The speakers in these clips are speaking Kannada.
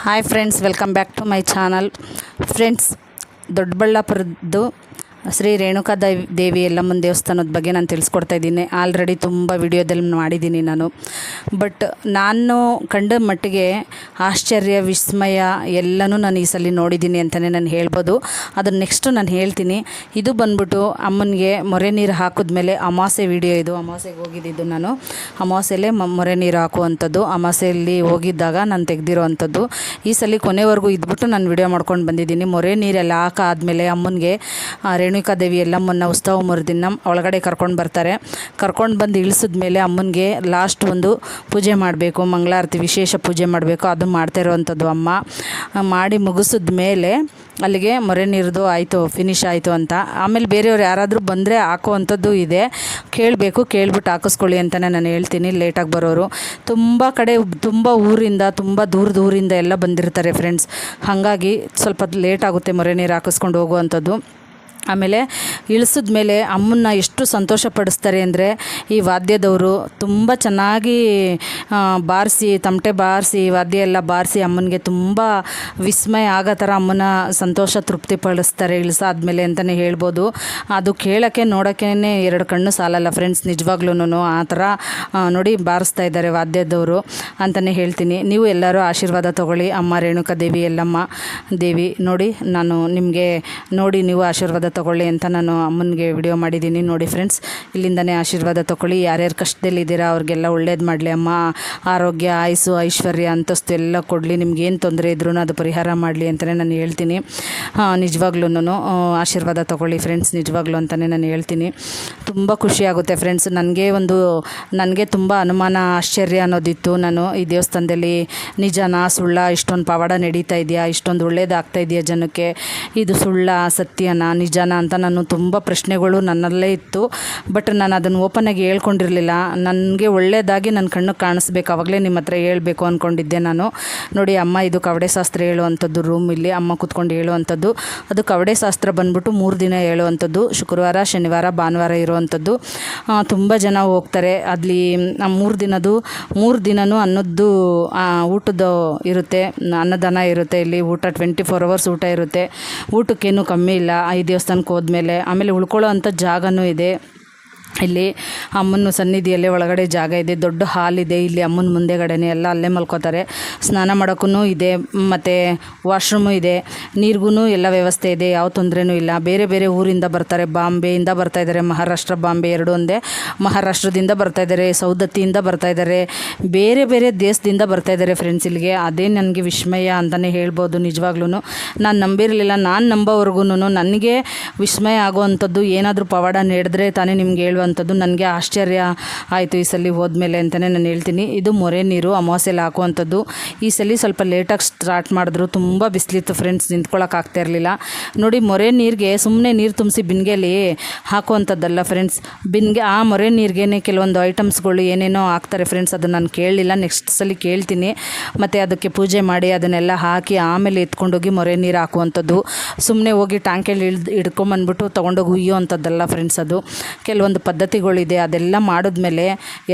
Hi friends welcome back to my channel friends ದೊಡ್ಡಬಳ್ಳಾಪುರದ್ದು Shri Renuka Devi Devi ಎಲ್ಲಮ್ಮನ ದೇವಸ್ಥಾನದ ಬಗ್ಗೆ ನಾನು ತಿಳಿಸ್ಕೊಡ್ತಾ ಇದ್ದೀನಿ. ಆಲ್ರೆಡಿ ತುಂಬ ವಿಡಿಯೋದಲ್ಲಿ ಮಾಡಿದ್ದೀನಿ ನಾನು. ಬಟ್ ನಾನು ಕಂಡ ಮಟ್ಟಿಗೆ ಆಶ್ಚರ್ಯ, ವಿಸ್ಮಯ ಎಲ್ಲನೂ ನಾನು ಈ ಸಲ ನೋಡಿದ್ದೀನಿ ಅಂತಲೇ ನಾನು ಹೇಳ್ಬೋದು. ಅದನ್ನು ನೆಕ್ಸ್ಟು ನಾನು ಹೇಳ್ತೀನಿ. ಇದು ಬಂದ್ಬಿಟ್ಟು ಅಮ್ಮನಿಗೆ ಮೊರೆ ನೀರು ಹಾಕಿದ್ಮೇಲೆ ಅಮಾಸೆ ವಿಡಿಯೋ ಇದು. ಅಮಾಸೆಗೆ ಹೋಗಿದ್ದಿದ್ದು ನಾನು. ಅಮಾಸೆಯಲ್ಲೇ ಮೊರೆ ನೀರು ಹಾಕುವಂಥದ್ದು. ಅಮಾಸೆಯಲ್ಲಿ ಹೋಗಿದ್ದಾಗ ನಾನು ತೆಗೆದಿರೋ ಅಂಥದ್ದು ಈ ಸಲ ಕೊನೆವರೆಗೂ ಇದ್ಬಿಟ್ಟು ನಾನು ವಿಡಿಯೋ ಮಾಡ್ಕೊಂಡು ಬಂದಿದ್ದೀನಿ. ಮೊರೆ ನೀರೆಲ್ಲ ಹಾಕಾದ್ಮೇಲೆ ಅಮ್ಮನಿಗೆ ರೇಣುಕಾದೇವಿ ಎಲ್ಲಮ್ಮನ್ನ ಉತ್ಸವ ಮರುದಿನ ಒಳಗಡೆ ಕರ್ಕೊಂಡು ಬರ್ತಾರೆ. ಕರ್ಕೊಂಡು ಬಂದು ಇಳಿಸಿದ ಮೇಲೆ ಅಮ್ಮನಿಗೆ ಲಾಸ್ಟ್ ಒಂದು ಪೂಜೆ ಮಾಡಬೇಕು, ಮಂಗಳಾರತಿ ವಿಶೇಷ ಪೂಜೆ ಮಾಡಬೇಕು, ಅದು ಮಾಡ್ತಾ ಇರುವಂಥದ್ದು ಅಮ್ಮ. ಮಾಡಿ ಮುಗಿಸಿದ ಮೇಲೆ ಅಲ್ಲಿಗೆ ಮೊರೆ ನೀರ್ದು ಆಯಿತು ಫಿನಿಶ್ ಆಯಿತು ಅಂತ. ಆಮೇಲೆ ಬೇರೆಯವ್ರು ಯಾರಾದರೂ ಬಂದರೆ ಹಾಕುವಂಥದ್ದು ಇದೆ. ಕೇಳಬೇಕು ಕೇಳ್ಬಿಟ್ಟು ಹಾಕಿಸ್ಕೊಳ್ಳಿ ಅಂತಲೇ ನಾನು ಹೇಳ್ತೀನಿ ಲೇಟಾಗಿ ಬರೋರು. ತುಂಬ ಕಡೆ, ತುಂಬ ಊರಿಂದ, ತುಂಬ ದೂರ ದೂರಿಂದ ಎಲ್ಲ ಬಂದಿರ್ತಾರೆ ಫ್ರೆಂಡ್ಸ್ ಹಾಗಾಗಿ ಸ್ವಲ್ಪ ಲೇಟ್ ಆಗುತ್ತೆ ಮೊರೆ ನೀರು ಹಾಕಿಸ್ಕೊಂಡು ಹೋಗುವಂಥದ್ದು ಆಮೇಲೆ ಇಳಿಸಿದ ಮೇಲೆ ಅಮ್ಮನ್ನ ಎಷ್ಟು ಸಂತೋಷ ಪಡಿಸ್ತಾರೆ ಅಂದರೆ ಈ ವಾದ್ಯದವರು ತುಂಬ ಚೆನ್ನಾಗಿ ಬಾರಿಸಿ, ತಮಟೆ ಬಾರಿಸಿ, ವಾದ್ಯ ಎಲ್ಲ ಬಾರಿಸಿ ಅಮ್ಮನಿಗೆ ತುಂಬ ವಿಸ್ಮಯ ಆಗೋ ಥರ ಅಮ್ಮನ ಸಂತೋಷ ತೃಪ್ತಿಪಡಿಸ್ತಾರೆ ಇಳಿಸಾದ್ಮೇಲೆ ಅಂತಲೇ ಹೇಳ್ಬೋದು. ಅದು ಕೇಳೋಕ್ಕೆ ನೋಡೋಕ್ಕೇ ಎರಡು ಕಣ್ಣು ಸಾಲಲ್ಲ ಫ್ರೆಂಡ್ಸ್ ನಿಜವಾಗ್ಲೂ ಆ ಥರ ನೋಡಿ ಬಾರಿಸ್ತಾ ಇದ್ದಾರೆ ವಾದ್ಯದವರು ಅಂತಲೇ ಹೇಳ್ತೀನಿ. ನೀವು ಎಲ್ಲರೂ ಆಶೀರ್ವಾದ ತಗೊಳ್ಳಿ. ಅಮ್ಮ ರೇಣುಕಾ ದೇವಿ, ಎಲ್ಲಮ್ಮ ದೇವಿ, ನೋಡಿ ನಾನು ನಿಮಗೆ ನೋಡಿ ನೀವು ಆಶೀರ್ವಾದ ತಗೊಳ್ಳಿ ಅಂತ ನಾನು ಅಮ್ಮನಿಗೆ ವಿಡಿಯೋ ಮಾಡಿದ್ದೀನಿ. ನೋಡಿ ಫ್ರೆಂಡ್ಸ್ ಇಲ್ಲಿಂದನೇ ಆಶೀರ್ವಾದ ತೊಗೊಳ್ಳಿ. ಯಾರ್ಯಾರು ಕಷ್ಟದಲ್ಲಿದ್ದೀರಾ, ಅವ್ರಿಗೆಲ್ಲ ಒಳ್ಳೇದು ಮಾಡಲಿ ಅಮ್ಮ. ಆರೋಗ್ಯ, ಆಯಸ್ಸು, ಐಶ್ವರ್ಯ ಅಂತಸ್ತು ಎಲ್ಲ ಕೊಡಲಿ. ನಿಮ್ಗೇನು ತೊಂದರೆ ಇದ್ರೂ ಅದು ಪರಿಹಾರ ಮಾಡಲಿ ಅಂತಲೇ ನಾನು ಹೇಳ್ತೀನಿ. ನಿಜವಾಗ್ಲೂ ಆಶೀರ್ವಾದ ತೊಗೊಳ್ಳಿ ಫ್ರೆಂಡ್ಸ್ ನಿಜವಾಗ್ಲೂ ಅಂತಲೇ ನಾನು ಹೇಳ್ತೀನಿ. ತುಂಬ ಖುಷಿಯಾಗುತ್ತೆ ಫ್ರೆಂಡ್ಸ್ ನನಗೆ ಒಂದು, ನನಗೆ ತುಂಬ ಅನುಮಾನ, ಆಶ್ಚರ್ಯ ಅನ್ನೋದಿತ್ತು ನಾನು ಈ ದೇವಸ್ಥಾನದಲ್ಲಿ. ನಿಜನಾ, ಸುಳ್ಳ, ಇಷ್ಟೊಂದು ಪವಾಡ ನಡೀತಾ ಇದೆಯಾ? ಇಷ್ಟೊಂದು ಒಳ್ಳೇದಾಗ್ತಾ ಇದೆಯಾ ಜನಕ್ಕೆ? ಇದು ಸುಳ್ಳ, ಸತ್ಯನಾ, ನಿಜನಾ ಅಂತ ನಾನು ತುಂಬ ಪ್ರಶ್ನೆಗಳು ನನ್ನಲ್ಲೇ ಇತ್ತು. ಬಟ್ ನಾನು ಅದನ್ನು ಓಪನಾಗಿ ಹೇಳ್ಕೊಂಡಿರಲಿಲ್ಲ. ನನಗೆ ಒಳ್ಳೆಯದಾಗಿ ನನ್ನ ಕಣ್ಣು ಕಾಣಿಸ್ಬೇಕು. ಆವಾಗಲೇ ನಿಮ್ಮ ಹತ್ರ ಹೇಳಬೇಕು ಅಂದ್ಕೊಂಡಿದ್ದೆ ನಾನು. ನೋಡಿ ಅಮ್ಮ, ಇದು ಕವಡೆ ಶಾಸ್ತ್ರ ಹೇಳುವಂಥದ್ದು ರೂಮ್ ಇಲ್ಲಿ. ಅಮ್ಮ ಕೂತ್ಕೊಂಡು ಹೇಳುವಂಥದ್ದು. ಅದು ಕವಡೆ ಶಾಸ್ತ್ರ ಬಂದ್ಬಿಟ್ಟು ಮೂರು ದಿನ ಹೇಳುವಂಥದ್ದು. ಶುಕ್ರವಾರ, ಶನಿವಾರ, ಭಾನುವಾರ ಇರುವಂಥದ್ದು. ತುಂಬ ಜನ ಹೋಗ್ತಾರೆ. ಅಲ್ಲಿ ಮೂರು ದಿನದ್ದು, ಮೂರು ದಿನವೂ ಅನ್ನದ್ದು ಊಟದ ಇರುತ್ತೆ. ಅನ್ನದಾನ ಇರುತ್ತೆ ಇಲ್ಲಿ. ಊಟ ಟ್ವೆಂಟಿ ಫೋರ್ ಅವರ್ಸ್ ಊಟ ಇರುತ್ತೆ. ಊಟಕ್ಕೇನು ಕಮ್ಮಿ ಇಲ್ಲ. ಈ ದೇವಸ್ಥಾನಕ್ಕೆ ಹೋದ್ಮೇಲೆ. ಆಮೇಲೆ ಉಳ್ಕೊಳ್ಳೋ ಅಂಥ ಜಾಗನೂ ಇದೆ. vede ಇಲ್ಲಿ ಅಮ್ಮನ ಸನ್ನಿಧಿಯಲ್ಲೇ ಒಳಗಡೆ ಜಾಗ ಇದೆ, ದೊಡ್ಡ ಹಾಲ್ ಇದೆ. ಇಲ್ಲಿ ಅಮ್ಮನ ಮುಂದೆಗಡೆನೆ ಎಲ್ಲ ಅಲ್ಲೇ ಮಲ್ಕೋತಾರೆ. ಸ್ನಾನ ಮಾಡೋಕ್ಕೂ ಇದೆ, ಮತ್ತು ವಾಶ್ರೂಮು ಇದೆ ನೀರಿಗೂ ಎಲ್ಲ ವ್ಯವಸ್ಥೆ ಇದೆ, ಯಾವ ತೊಂದರೆನೂ ಇಲ್ಲ. ಬೇರೆ ಬೇರೆ ಊರಿಂದ ಬರ್ತಾರೆ, ಬಾಂಬೆಯಿಂದ ಬರ್ತಾ ಇದ್ದಾರೆ, ಮಹಾರಾಷ್ಟ್ರ ಬಾಂಬೆ ಎರಡು ಒಂದೇ. ಮಹಾರಾಷ್ಟ್ರದಿಂದ ಬರ್ತಾ ಇದ್ದಾರೆ, ಸೌದತ್ತಿಯಿಂದ ಬರ್ತಾ ಇದ್ದಾರೆ, ಬೇರೆ ಬೇರೆ ದೇಶದಿಂದ ಬರ್ತಾ ಇದ್ದಾರೆ ಫ್ರೆಂಡ್ಸ್ ಇಲ್ಲಿಗೆ. ಅದೇ ನನಗೆ ವಿಸ್ಮಯ ಅಂತಲೇ ಹೇಳ್ಬೋದು ನಿಜವಾಗ್ಲೂ ನಾನು ನಂಬಿರಲಿಲ್ಲ, ನಾನು ನಂಬೋವರೆಗೂ ನನಗೆ ವಿಸ್ಮಯ ಆಗುವಂಥದ್ದು ಏನಾದರೂ ಪವಾಡ ನಡೆದ್ರೆ ತಾನೇ ನಿಮ್ಗೆ ಹೇಳುವಂಥದ್ದು ನನಗೆ ಆಶ್ಚರ್ಯ ಆಯಿತು ಈ ಸಲ ಹೋದ್ಮೇಲೆ ಅಂತಲೇ ನಾನು ಹೇಳ್ತೀನಿ. ಇದು ಮೊರೆ ನೀರು, ಅಮಾವಾಸ್ಯೆಲಿ ಹಾಕುವಂಥದ್ದು. ಈ ಸಲ ಸ್ವಲ್ಪ ಲೇಟಾಗಿ ಸ್ಟಾರ್ಟ್ ಮಾಡಿದ್ರು. ತುಂಬ ಬಿಸಿಲಿತ್ತು ಫ್ರೆಂಡ್ಸ್ ನಿಂತ್ಕೊಳ್ಳೋಕೆ ಆಗ್ತಾ ಇರಲಿಲ್ಲ. ನೋಡಿ, ಮೊರೆ ನೀರಿಗೆ ಸುಮ್ಮನೆ ನೀರು ತುಂಬಿಸಿ ಬಿನ್ಗೆಲಿ ಹಾಕುವಂಥದ್ದಲ್ಲ ಫ್ರೆಂಡ್ಸ್ ಬಿನ್ಗೆ, ಆ ಮೊರೆ ನೀರಿಗೇನೆ ಕೆಲವೊಂದು ಐಟಮ್ಸ್ಗಳು ಏನೇನೋ ಹಾಕ್ತಾರೆ ಫ್ರೆಂಡ್ಸ್ ಅದು ನಾನು ಕೇಳಲಿಲ್ಲ. ನೆಕ್ಸ್ಟ್ ಸಲ ಕೇಳ್ತೀನಿ. ಮತ್ತು ಅದಕ್ಕೆ ಪೂಜೆ ಮಾಡಿ ಅದನ್ನೆಲ್ಲ ಹಾಕಿ ಆಮೇಲೆ ಎತ್ಕೊಂಡೋಗಿ ಮೊರೆ ನೀರು ಹಾಕುವಂಥದ್ದು. ಸುಮ್ಮನೆ ಹೋಗಿ ಟ್ಯಾಂಕಲ್ಲಿ ಇಳ್ದು ಹಿಡ್ಕೊಂಬಂದ್ಬಿಟ್ಟು ತೊಗೊಂಡೋಗಿ ಹುಯ್ಯುವಂಥದ್ದಲ್ಲ ಫ್ರೆಂಡ್ಸ್ ಅದು. ಕೆಲವೊಂದು ಪದ್ಧತಿಗಳಿದೆ, ಅದೆಲ್ಲ ಮಾಡಿದ್ಮೇಲೆ